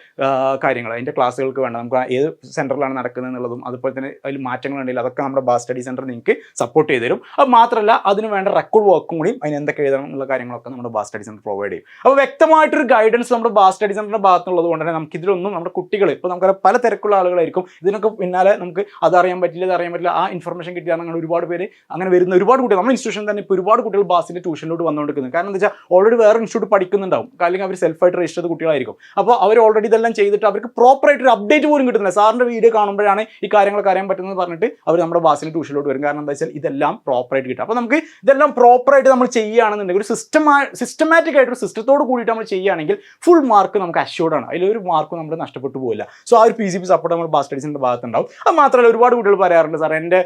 കാര്യങ്ങൾ അതിന്റെ ക്ലാസ്സുകൾക്ക് വേണ്ട. നമുക്ക് ഏത് സെന്ററിലാണ് നടക്കുന്നത് എന്നുള്ളതും അതുപോലെ തന്നെ അതിൽ മാറ്റങ്ങൾ ഉണ്ടെങ്കിൽ അതൊക്കെ നമ്മുടെ ബാസ് സ്റ്റഡി സെന്റർ നിങ്ങൾക്ക് സപ്പോർട്ട് ചെയ്ത് തരും അത് മാത്രമല്ല അതിന് വേണ്ട റെക്കോർഡ് വർക്കും കൂടിയും അതിന് എന്തൊക്കെ എഴുതണം എന്നുള്ള കാര്യങ്ങളൊക്കെ നമ്മുടെ ബാസ് സ്റ്റഡി സെന്റർ പ്രൊവൈഡ് ചെയ്യും. അപ്പോൾ വ്യക്തമായിട്ടൊരു ഗൈഡൻസ് നമ്മുടെ ബാസ് സ്റ്റഡി സെന്ററിന്റെ ഭാഗത്തുള്ളത് കൊണ്ട് തന്നെ നമുക്ക് ഇതിലൊന്നും നമ്മുടെ കുട്ടികൾ ഇപ്പോൾ നമുക്ക് പല തിരക്കുള്ള ആളുകളായിരിക്കും. ഇതിനൊക്കെ പിന്നാലെ നമുക്ക് അതറിയാൻ പറ്റില്ല ഇത് അറിയാൻ പറ്റില്ല ആ ഇൻഫർമേഷൻ കിട്ടിയാൽ അങ്ങനെ ഒരുപാട് പേര് അങ്ങനെ വരുന്ന ഒരുപാട് കുട്ടികൾ. നമ്മുടെ ഇൻസ്റ്റിറ്റ്യൂഷൻ തന്നെ ഇപ്പോൾ ഒരുപാട് കുട്ടികൾ ബാസിന്റെ ട്യൂഷനിലോട്ട് വന്നുകൊണ്ടിരിക്കുന്നത് കാരണം എന്താ വെച്ചാൽ ഓൾറെഡി വേറെ ഇൻസ്റ്റിറ്റ്യൂട്ട് പഠിക്കുന്നുണ്ടാവും. അല്ലെങ്കിൽ അവർ സെൽഫായിട്ട് രജിസ്റ്റർ ചെയ്ത കുട്ടികളായിരിക്കും. അപ്പോൾ അവർ ഓൾറെഡി ഇതെല്ലാം ചെയ്തിട്ട് അവർക്ക് പ്രോപ്പറായിട്ട് ഒരു അപ്ഡേറ്റ് പോലും കിട്ടുന്നില്ല. സാറിന്റെ വീഡിയോ കാണുമ്പോഴാണ് ഈ കാര്യങ്ങളൊക്കെ അറിയാൻ പറ്റുന്നത് പറഞ്ഞിട്ട് അവർ നമ്മുടെ ബാസിന്റെ ട്യൂഷനിലോട്ട് വരും. കാരണം എന്താ വെച്ചാൽ ഇതെല്ലാം പ്രോപ്പറായിട്ട് കിട്ടും. അപ്പോൾ നമുക്ക് ഇതെല്ലാം പ്രോപ്പറായിട്ട് നമ്മൾ ചെയ്യുകയാണെന്നുണ്ടെങ്കിൽ ഒരു സിസ്റ്റമാ സിസ്റ്റമാറ്റിക് ആയിട്ട് ഒരു സിസ്റ്റത്തോട് കൂടിയിട്ട് നമ്മൾ ചെയ്യുകയാണെങ്കിൽ ഫുൾ മാർക്ക് നമുക്ക് അഷ്യൂർഡ് ആണ്. അതിലൊരു മാർക്കും നമ്മൾ നഷ്ടപ്പെട്ടു പോകില്ല സോ ആ ഒരു പി സി പി സപ്പോർട്ട് നമ്മൾ ബാസ് ഭാഗത്തുണ്ടാവും. അത് മാത്രമല്ല ഒരുപാട് കുട്ടികൾ പറയാറുണ്ട് സാർ എന്റെ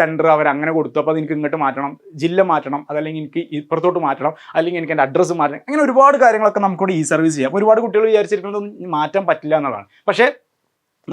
സെന്റർ അവർ അങ്ങനെ കൊടുത്തു. അപ്പോൾ അത് എനിക്ക് ഇങ്ങോട്ട് മാറ്റണം. ജില്ല മാറ്റണം. അതല്ലെങ്കിൽ എനിക്ക് ഇപ്പുറത്തോട്ട് മാറ്റണം. അല്ലെങ്കിൽ എനിക്ക് എന്റെ അഡ്രസ്സ് മാറ്റണം. അങ്ങനെ ഒരുപാട് കാര്യങ്ങളൊക്കെ നമുക്കിവിടെ ഈ സർവീസ് ചെയ്യാം. ഒരുപാട് കുട്ടികൾ വിചാരിച്ചിരിക്കുന്നത് മാറ്റാൻ പറ്റില്ല എന്നുള്ളതാണ്. പക്ഷേ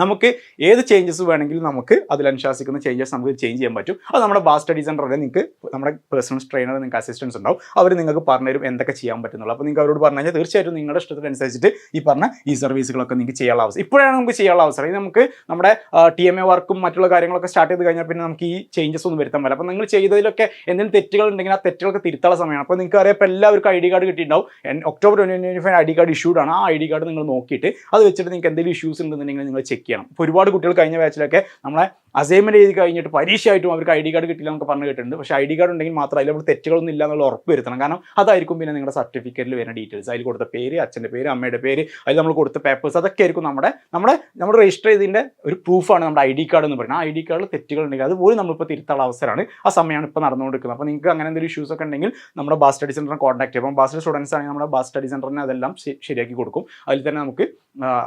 നമുക്ക് ഏത് ചേഞ്ചസ് വേണമെങ്കിലും നമുക്ക് അതിലനുശാസിക്കുന്ന ചേഞ്ചസ് നമുക്ക് ചേഞ്ച് ചെയ്യാൻ പറ്റും. അത് നമ്മുടെ ബാസ് സ്റ്റഡി സെന്ററിൽ നിങ്ങൾക്ക് നമ്മുടെ പേഴ്സണൽ ട്രെയിനർ നിങ്ങൾക്ക് അസിസ്റ്റൻസ് ഉണ്ടാവും. അവർ നിങ്ങൾക്ക് പറഞ്ഞുതരും എന്തൊക്കെ ചെയ്യാൻ പറ്റുന്നുള്ളൂ അപ്പോൾ നിങ്ങൾക്ക് അവരോട് പറഞ്ഞു കഴിഞ്ഞാൽ തീർച്ചയായിട്ടും നിങ്ങളുടെ ഇഷ്ടത്തിനനുസരിച്ചിട്ട് ഈ പറഞ്ഞ ഈ സർവീസുകളൊക്കെ നിങ്ങൾക്ക് ചെയ്യാനുള്ള അവസരം. ഇപ്പോഴാണ് നമുക്ക് ചെയ്യാനുള്ള അവസരം. ഇത് നമുക്ക് നമ്മുടെ ടി എം എ വർക്കും മറ്റുള്ള കാര്യങ്ങളൊക്കെ സ്റ്റാർട്ട് ചെയ്ത് കഴിഞ്ഞാൽ പിന്നെ നമുക്ക് ഈ ചേഞ്ചസ് ഒന്നും വരുത്താൻ പറ്റില്ല. അപ്പോൾ നിങ്ങൾ ചെയ്തതിലൊക്കെ എന്തെങ്കിലും തെറ്റുകൾ ഉണ്ടെങ്കിൽ ആ തെറ്റുകളൊക്കെ തിരുത്താനുള്ള സമയമാണ്. അപ്പോൾ നിങ്ങൾക്ക് അറിയാം എല്ലാവർക്കും ഐ ഡി കാർഡ് കിട്ടിയിട്ടുണ്ടാവും. October twenty twenty five I D card issued ആണ്. ആ ഐ ഡി കാർഡ് നിങ്ങൾ നോക്കിയിട്ട് അത് വെച്ചിട്ട് നിങ്ങൾക്ക് എന്തെങ്കിലും ഇഷ്യൂസ് ഉണ്ടെന്നുണ്ടെങ്കിൽ നിങ്ങൾ ചെക്ക് ചെയ്യണം ഇപ്പോൾ ഒരുപാട് കുട്ടികൾ കഴിഞ്ഞ ബാച്ചിലൊക്കെ നമ്മളെ അസൈൻമെന്റ് എഴുതി കഴിഞ്ഞിട്ട് പരീക്ഷയായിട്ടും അവർക്ക് ഐ ഡി കാർഡ് കിട്ടില്ല എന്നൊക്കെ പറഞ്ഞു കേട്ടിട്ടുണ്ട്. പക്ഷേ ഐ ഡി കാർഡ് ഉണ്ടെങ്കിൽ മാത്രം അതിൽ തെറ്റുകളൊന്നും ഇല്ല എന്നുള്ള ഉറപ്പ് വരുത്തണം. കാരണം അതായിരിക്കും പിന്നെ നിങ്ങളുടെ സർട്ടിഫിക്കറ്റിൽ വരുന്ന ഡീറ്റെയിൽസ് അതിൽ കൊടുത്ത പേര് അച്ഛന്റെ പേര് അമ്മയുടെ പേര് അതിൽ നമ്മൾ കൊടുത്ത പേപ്പേഴ്സ് അതൊക്കെ ആയിരിക്കും നമ്മുടെ നമ്മുടെ നമ്മൾ രജിസ്റ്റർ ചെയ്തതിന്റെ ഒരു പ്രൂഫാണ് നമ്മുടെ ഐ ഡി കാർഡ് എന്ന് പറയുന്നത്. ആ ഐ ഡി കാർഡിൽ തെറ്റുകൾ ഉണ്ടെങ്കിൽ അതുപോലും നമ്മളിപ്പോൾ തിരുത്താനുള്ള അവസരമാണ്. ആ സമയമാണ് ഇപ്പോൾ നടന്നുകൊണ്ടിരിക്കുന്നത്. അപ്പോൾ നിങ്ങൾക്ക് അങ്ങനെ എന്തെങ്കിലും ഇഷ്യൂസ് ഒക്കെ ഉണ്ടെങ്കിൽ നമ്മുടെ ബാസ് സ്റ്റഡി സെന്ററിനെ കോൺടാക്ട് ചെയ്യാം. ബാസ് ബാസ് സ്റ്റുഡൻസ് ആണെങ്കിൽ നമ്മുടെ ബാസ് സ്റ്റഡി സെന്ററിനെ അതെല്ലാം ശരിയാക്കി കൊടുക്കും. അതിൽ തന്നെ നമുക്ക്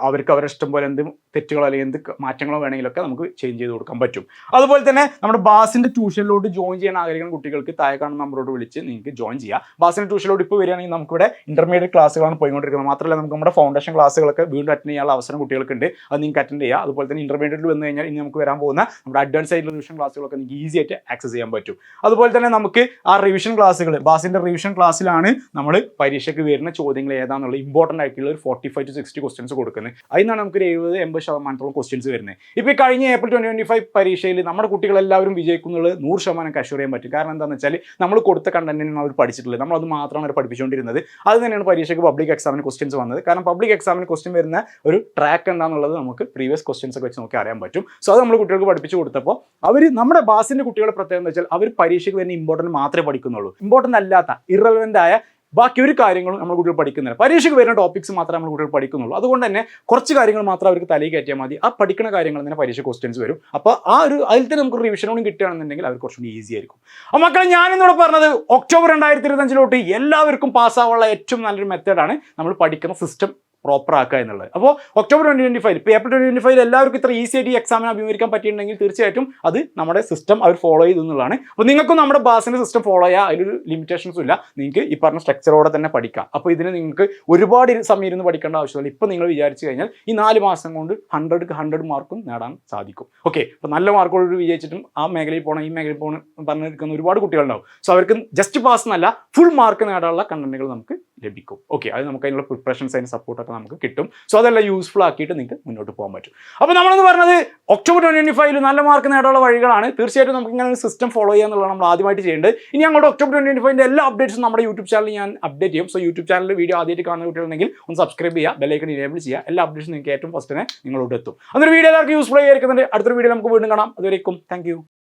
അവർക്ക് അവരുടെ ഇഷ്ടം പോലെ എന്ത് തെറ്റുകളോ അല്ലെങ്കിൽ എന്ത് മാറ്റങ്ങളോ വേണമെങ്കിലൊക്കെ നമുക്ക് ചേഞ്ച് ചെയ്ത് കൊടുക്കാൻ പറ്റും. അതുപോലെ തന്നെ നമ്മുടെ ബാസിന്റെ ട്യൂഷനിലോട്ട് ജോയിൻ ചെയ്യാൻ ആഗ്രഹിക്കുന്ന കുട്ടികൾക്ക് താഴെ കാണുന്ന നമ്പറോട് വിളിച്ച് നിങ്ങൾക്ക് ജോയിൻ ചെയ്യാം. ബാസിന്റെ ട്യൂഷനിലോട്ട് ഇപ്പോൾ വരികയാണെങ്കിൽ നമുക്കിവിടെ ഇന്റർമീഡിയറ്റ് ക്ലാസ്സുകളാണ് പോയിക്കൊണ്ടിരിക്കുന്നത്. മാത്രമല്ല നമുക്ക് നമ്മുടെ ഫൗണ്ടേഷൻ ക്ലാസ്സുകളൊക്കെ വീണ്ടും അറ്റൻഡ് ചെയ്യാനുള്ള അവസരം കുട്ടികൾക്കുണ്ട്. അത് നിങ്ങൾക്ക് അറ്റൻഡ് ചെയ്യാം. അതുപോലെ തന്നെ ഇന്റർമീഡിയറ്റിൽ വന്നു കഴിഞ്ഞാൽ ഇനി നമുക്ക് വരാൻ പോകുന്ന നമ്മുടെ അഡ്വാൻസ് ആയിട്ടുള്ള റിവിഷൻ ക്ലാസ്സുകളൊക്കെ നിങ്ങൾക്ക് ഈസി ആയിട്ട് ആക്സസ് ചെയ്യാൻ പറ്റും. അതുപോലെ തന്നെ നമുക്ക് ആ റിവിഷൻ ക്ലാസ്സുകൾ ബാസിന്റെ റിവിഷൻ ക്ലാസ്സിലാണ് നമ്മൾ പരീക്ഷയ്ക്ക് വരുന്ന ചോദ്യങ്ങൾ ഏതാണെന്നുള്ള ഇമ്പോർട്ടന്റ് ആയിട്ടുള്ള ഒരു forty five to sixty questions കൊടുക്കുന്നത്. അതിനാണ് നമുക്ക് ഒരു എഴുപത് എൺപത് ശതമാനത്തോളം ക്വസ്റ്റ്യൻസ് വരുന്നത്. ഇപ്പോൾ കഴിഞ്ഞ ഏപ്രിൽ ട്വന്റി ട്വന്റി ഫൈവ് പരീക്ഷയിൽ നമ്മുടെ കുട്ടികളെല്ലാവരും വിജയിക്കുന്നുള്ളത് നൂറ് ശതമാനം അഷ്യൂർ ചെയ്യാൻ പറ്റും. കാരണം എന്താണെന്ന് വെച്ചാൽ നമ്മൾ കൊടുത്ത കണ്ടന്റിനും അവർ പഠിച്ചിട്ടുള്ളത്. നമ്മൾ അത് മാത്രമാണ് അവർ പഠിപ്പിച്ചുകൊണ്ടിരുന്നത്. അത് തന്നെയാണ് പരീക്ഷയ്ക്ക് പബ്ലിക് എക്സാമിന് ക്വസ്റ്റ്യൻസ് വന്നത്. കാരണം പബ്ലിക് എക്സാമിന് ക്വസ്റ്റ്യൻ വരുന്ന ഒരു ട്രാക്ക് എന്താണെന്നുള്ളത് നമുക്ക് പ്രീവിയസ് ക്വസ്റ്റ്യൻസ് ഒക്കെ വെച്ച് നോക്കി അറിയാൻ പറ്റും. സോ അത് നമ്മൾ കുട്ടികൾക്ക് പഠിപ്പിച്ചു കൊടുത്തപ്പോൾ അവർ നമ്മുടെ ബാസിന്റെ കുട്ടികളുടെ പ്രത്യേകത എന്ന് വെച്ചാൽ അവർ പരീക്ഷയ്ക്ക് വരുന്ന ഇമ്പോർട്ടന്റ് മാത്രമേ പഠിക്കുന്നുള്ളൂ. ഇമ്പോർട്ടന്റ് അല്ലാത്ത ഇറലവന്റ് ആയ ബാക്കി ഒരു കാര്യങ്ങളും നമ്മൾ കുട്ടികൾ പഠിക്കുന്നില്ല. പരീക്ഷയ്ക്ക് വരുന്ന ടോപ്പിക്സ് മാത്രമേ നമ്മൾ കുട്ടികൾ പഠിക്കുന്നുള്ളൂ. അതുകൊണ്ട് തന്നെ കുറച്ച് കാര്യങ്ങൾ മാത്രം അവർക്ക് തലയിൽ കയറ്റിയാൽ മതി. ആ പഠിക്കുന്ന കാര്യങ്ങൾ തന്നെ പരീക്ഷ ക്വസ്റ്റ്യൻസ് വരും. അപ്പോൾ ആ ഒരു അതിൽ തന്നെ നമുക്ക് റിവിഷനോടും കിട്ടുകയാണെന്നുണ്ടെങ്കിൽ അവർ കുറച്ചുകൂടി ഈസി ആയിരിക്കും. അപ്പോൾ മക്കളെ ഞാനിന്നോട് പറഞ്ഞത് ഒക്ടോബർ രണ്ടായിരത്തി ഇരുപത്തഞ്ചിലോട്ട് എല്ലാവർക്കും പാസ്സാവാനുള്ള ഏറ്റവും നല്ലൊരു മെത്തേഡാണ് നമ്മൾ പഠിക്കുന്ന സിസ്റ്റം പ്രോപ്പർ ആക്കുക എന്നുള്ളത്. അപ്പോൾ ഒക്ടോബർ ട്വന്റി ട്വന്റി ഫൈവ് ഇപ്പോൾ ഏപ്രിൽ ട്വന്റി ട്വന്റി ഫൈവ് എല്ലാവർക്കും ഇത്ര ഈസി ആയിട്ട് ഈ എക്സാമിന് അഭിമുഖീകരിക്കാൻ പറ്റിയിട്ടുണ്ടെങ്കിൽ തീർച്ചയായിട്ടും അത് നമ്മുടെ സിസ്റ്റം അവർ ഫോളോ ചെയ്തു എന്നുള്ളതാണ്. അപ്പോൾ നിങ്ങൾക്കും നമ്മുടെ ബാസിന്റെ സിസ്റ്റം ഫോളോ ചെയ്യുക അതിലൊരു ലിമിറ്റേഷൻസും ഇല്ല. നിങ്ങൾക്ക് ഈ പറഞ്ഞ സ്ട്രക്ചറോടെ തന്നെ പഠിക്കാം. അപ്പോൾ ഇതിന് നിങ്ങൾക്ക് ഒരുപാട് സമയം ഇരുന്ന് പഠിക്കേണ്ട ആവശ്യമില്ല. ഇപ്പോൾ നിങ്ങൾ വിചാരിച്ചു കഴിഞ്ഞാൽ ഈ നാല് മാസം കൊണ്ട് ഹൺഡ്രഡ് ഹൺഡ്രഡ് മാർക്കും നേടാൻ സാധിക്കും. ഓക്കെ അപ്പോൾ നല്ല മാർക്കോട് വിജയിച്ചിട്ടും ആ മേഖലയിൽ പോകണം ഈ മേഖലയിൽ പോകണം പറഞ്ഞിരിക്കുന്ന ഒരുപാട് കുട്ടികളുണ്ടാവും. സോ അവർക്ക് ജസ്റ്റ് പാസ് എന്നല്ല ഫുൾ മാർക്ക് നേടാനുള്ള കണ്ടന്റുകൾ നമുക്ക് ലഭിക്കും. ഓക്കെ അത് നമുക്ക് അതിനുള്ള പ്രിപ്പറേഷൻസ് അതിന് സപ്പോർട്ടൊക്കെ നമുക്ക് കിട്ടും. സോ അതെല്ലാം യൂസ്ഫുൾ ആക്കിയിട്ട് നിങ്ങൾക്ക് മുന്നോട്ട് പോകാൻ പറ്റും. അപ്പോൾ നമ്മളെന്ന് പറഞ്ഞത് ഒക്ടോബർ ട്വന്റി ഫൈവിൽ നല്ല മാർക്ക് നേടാനുള്ള വഴികളാണ്. തീർച്ചയായിട്ടും നമുക്ക് ഇങ്ങനെ ഒരു സിസ്റ്റം ഫോളോ ചെയ്യുക എന്നുള്ളത് നമ്മൾ ആദ്യമായിട്ട് ചെയ്യേണ്ടത്. ഇനി അങ്ങോട്ട് ഒക്ടോബർ ട്വന്റി ഫൈവിന്റെ എല്ലാ അപ്ഡേറ്റ്സും നമ്മുടെ യൂട്യൂബ് ചാനലിൽ ഞാൻ അപ്ഡേറ്റ് ചെയ്യും. സോ യൂട്യൂബ് ചാനലിൽ വീഡിയോ ആദ്യമായിട്ട് കാണുന്ന കുട്ടികളുണ്ടെങ്കിൽ ഒന്ന് സബ്സ്ക്രൈബ് ചെയ്യുക ബെല്ലൈക്കൺ ഇനേബിൾ ചെയ്യുക. എല്ലാ അപ്ഡേറ്റ്സും നിങ്ങൾക്ക് ഏറ്റവും ഫസ്റ്റ് തന്നെ നിങ്ങളോട് എത്തും. അതൊരു വീഡിയോ എല്ലാവർക്കും യൂസ്ഫുൾ ആയിരിക്കുന്നുണ്ട്. അടുത്തൊരു വീഡിയോ നമുക്ക് വീണ്ടും കാണാം. അതുവരേക്കും താങ്ക്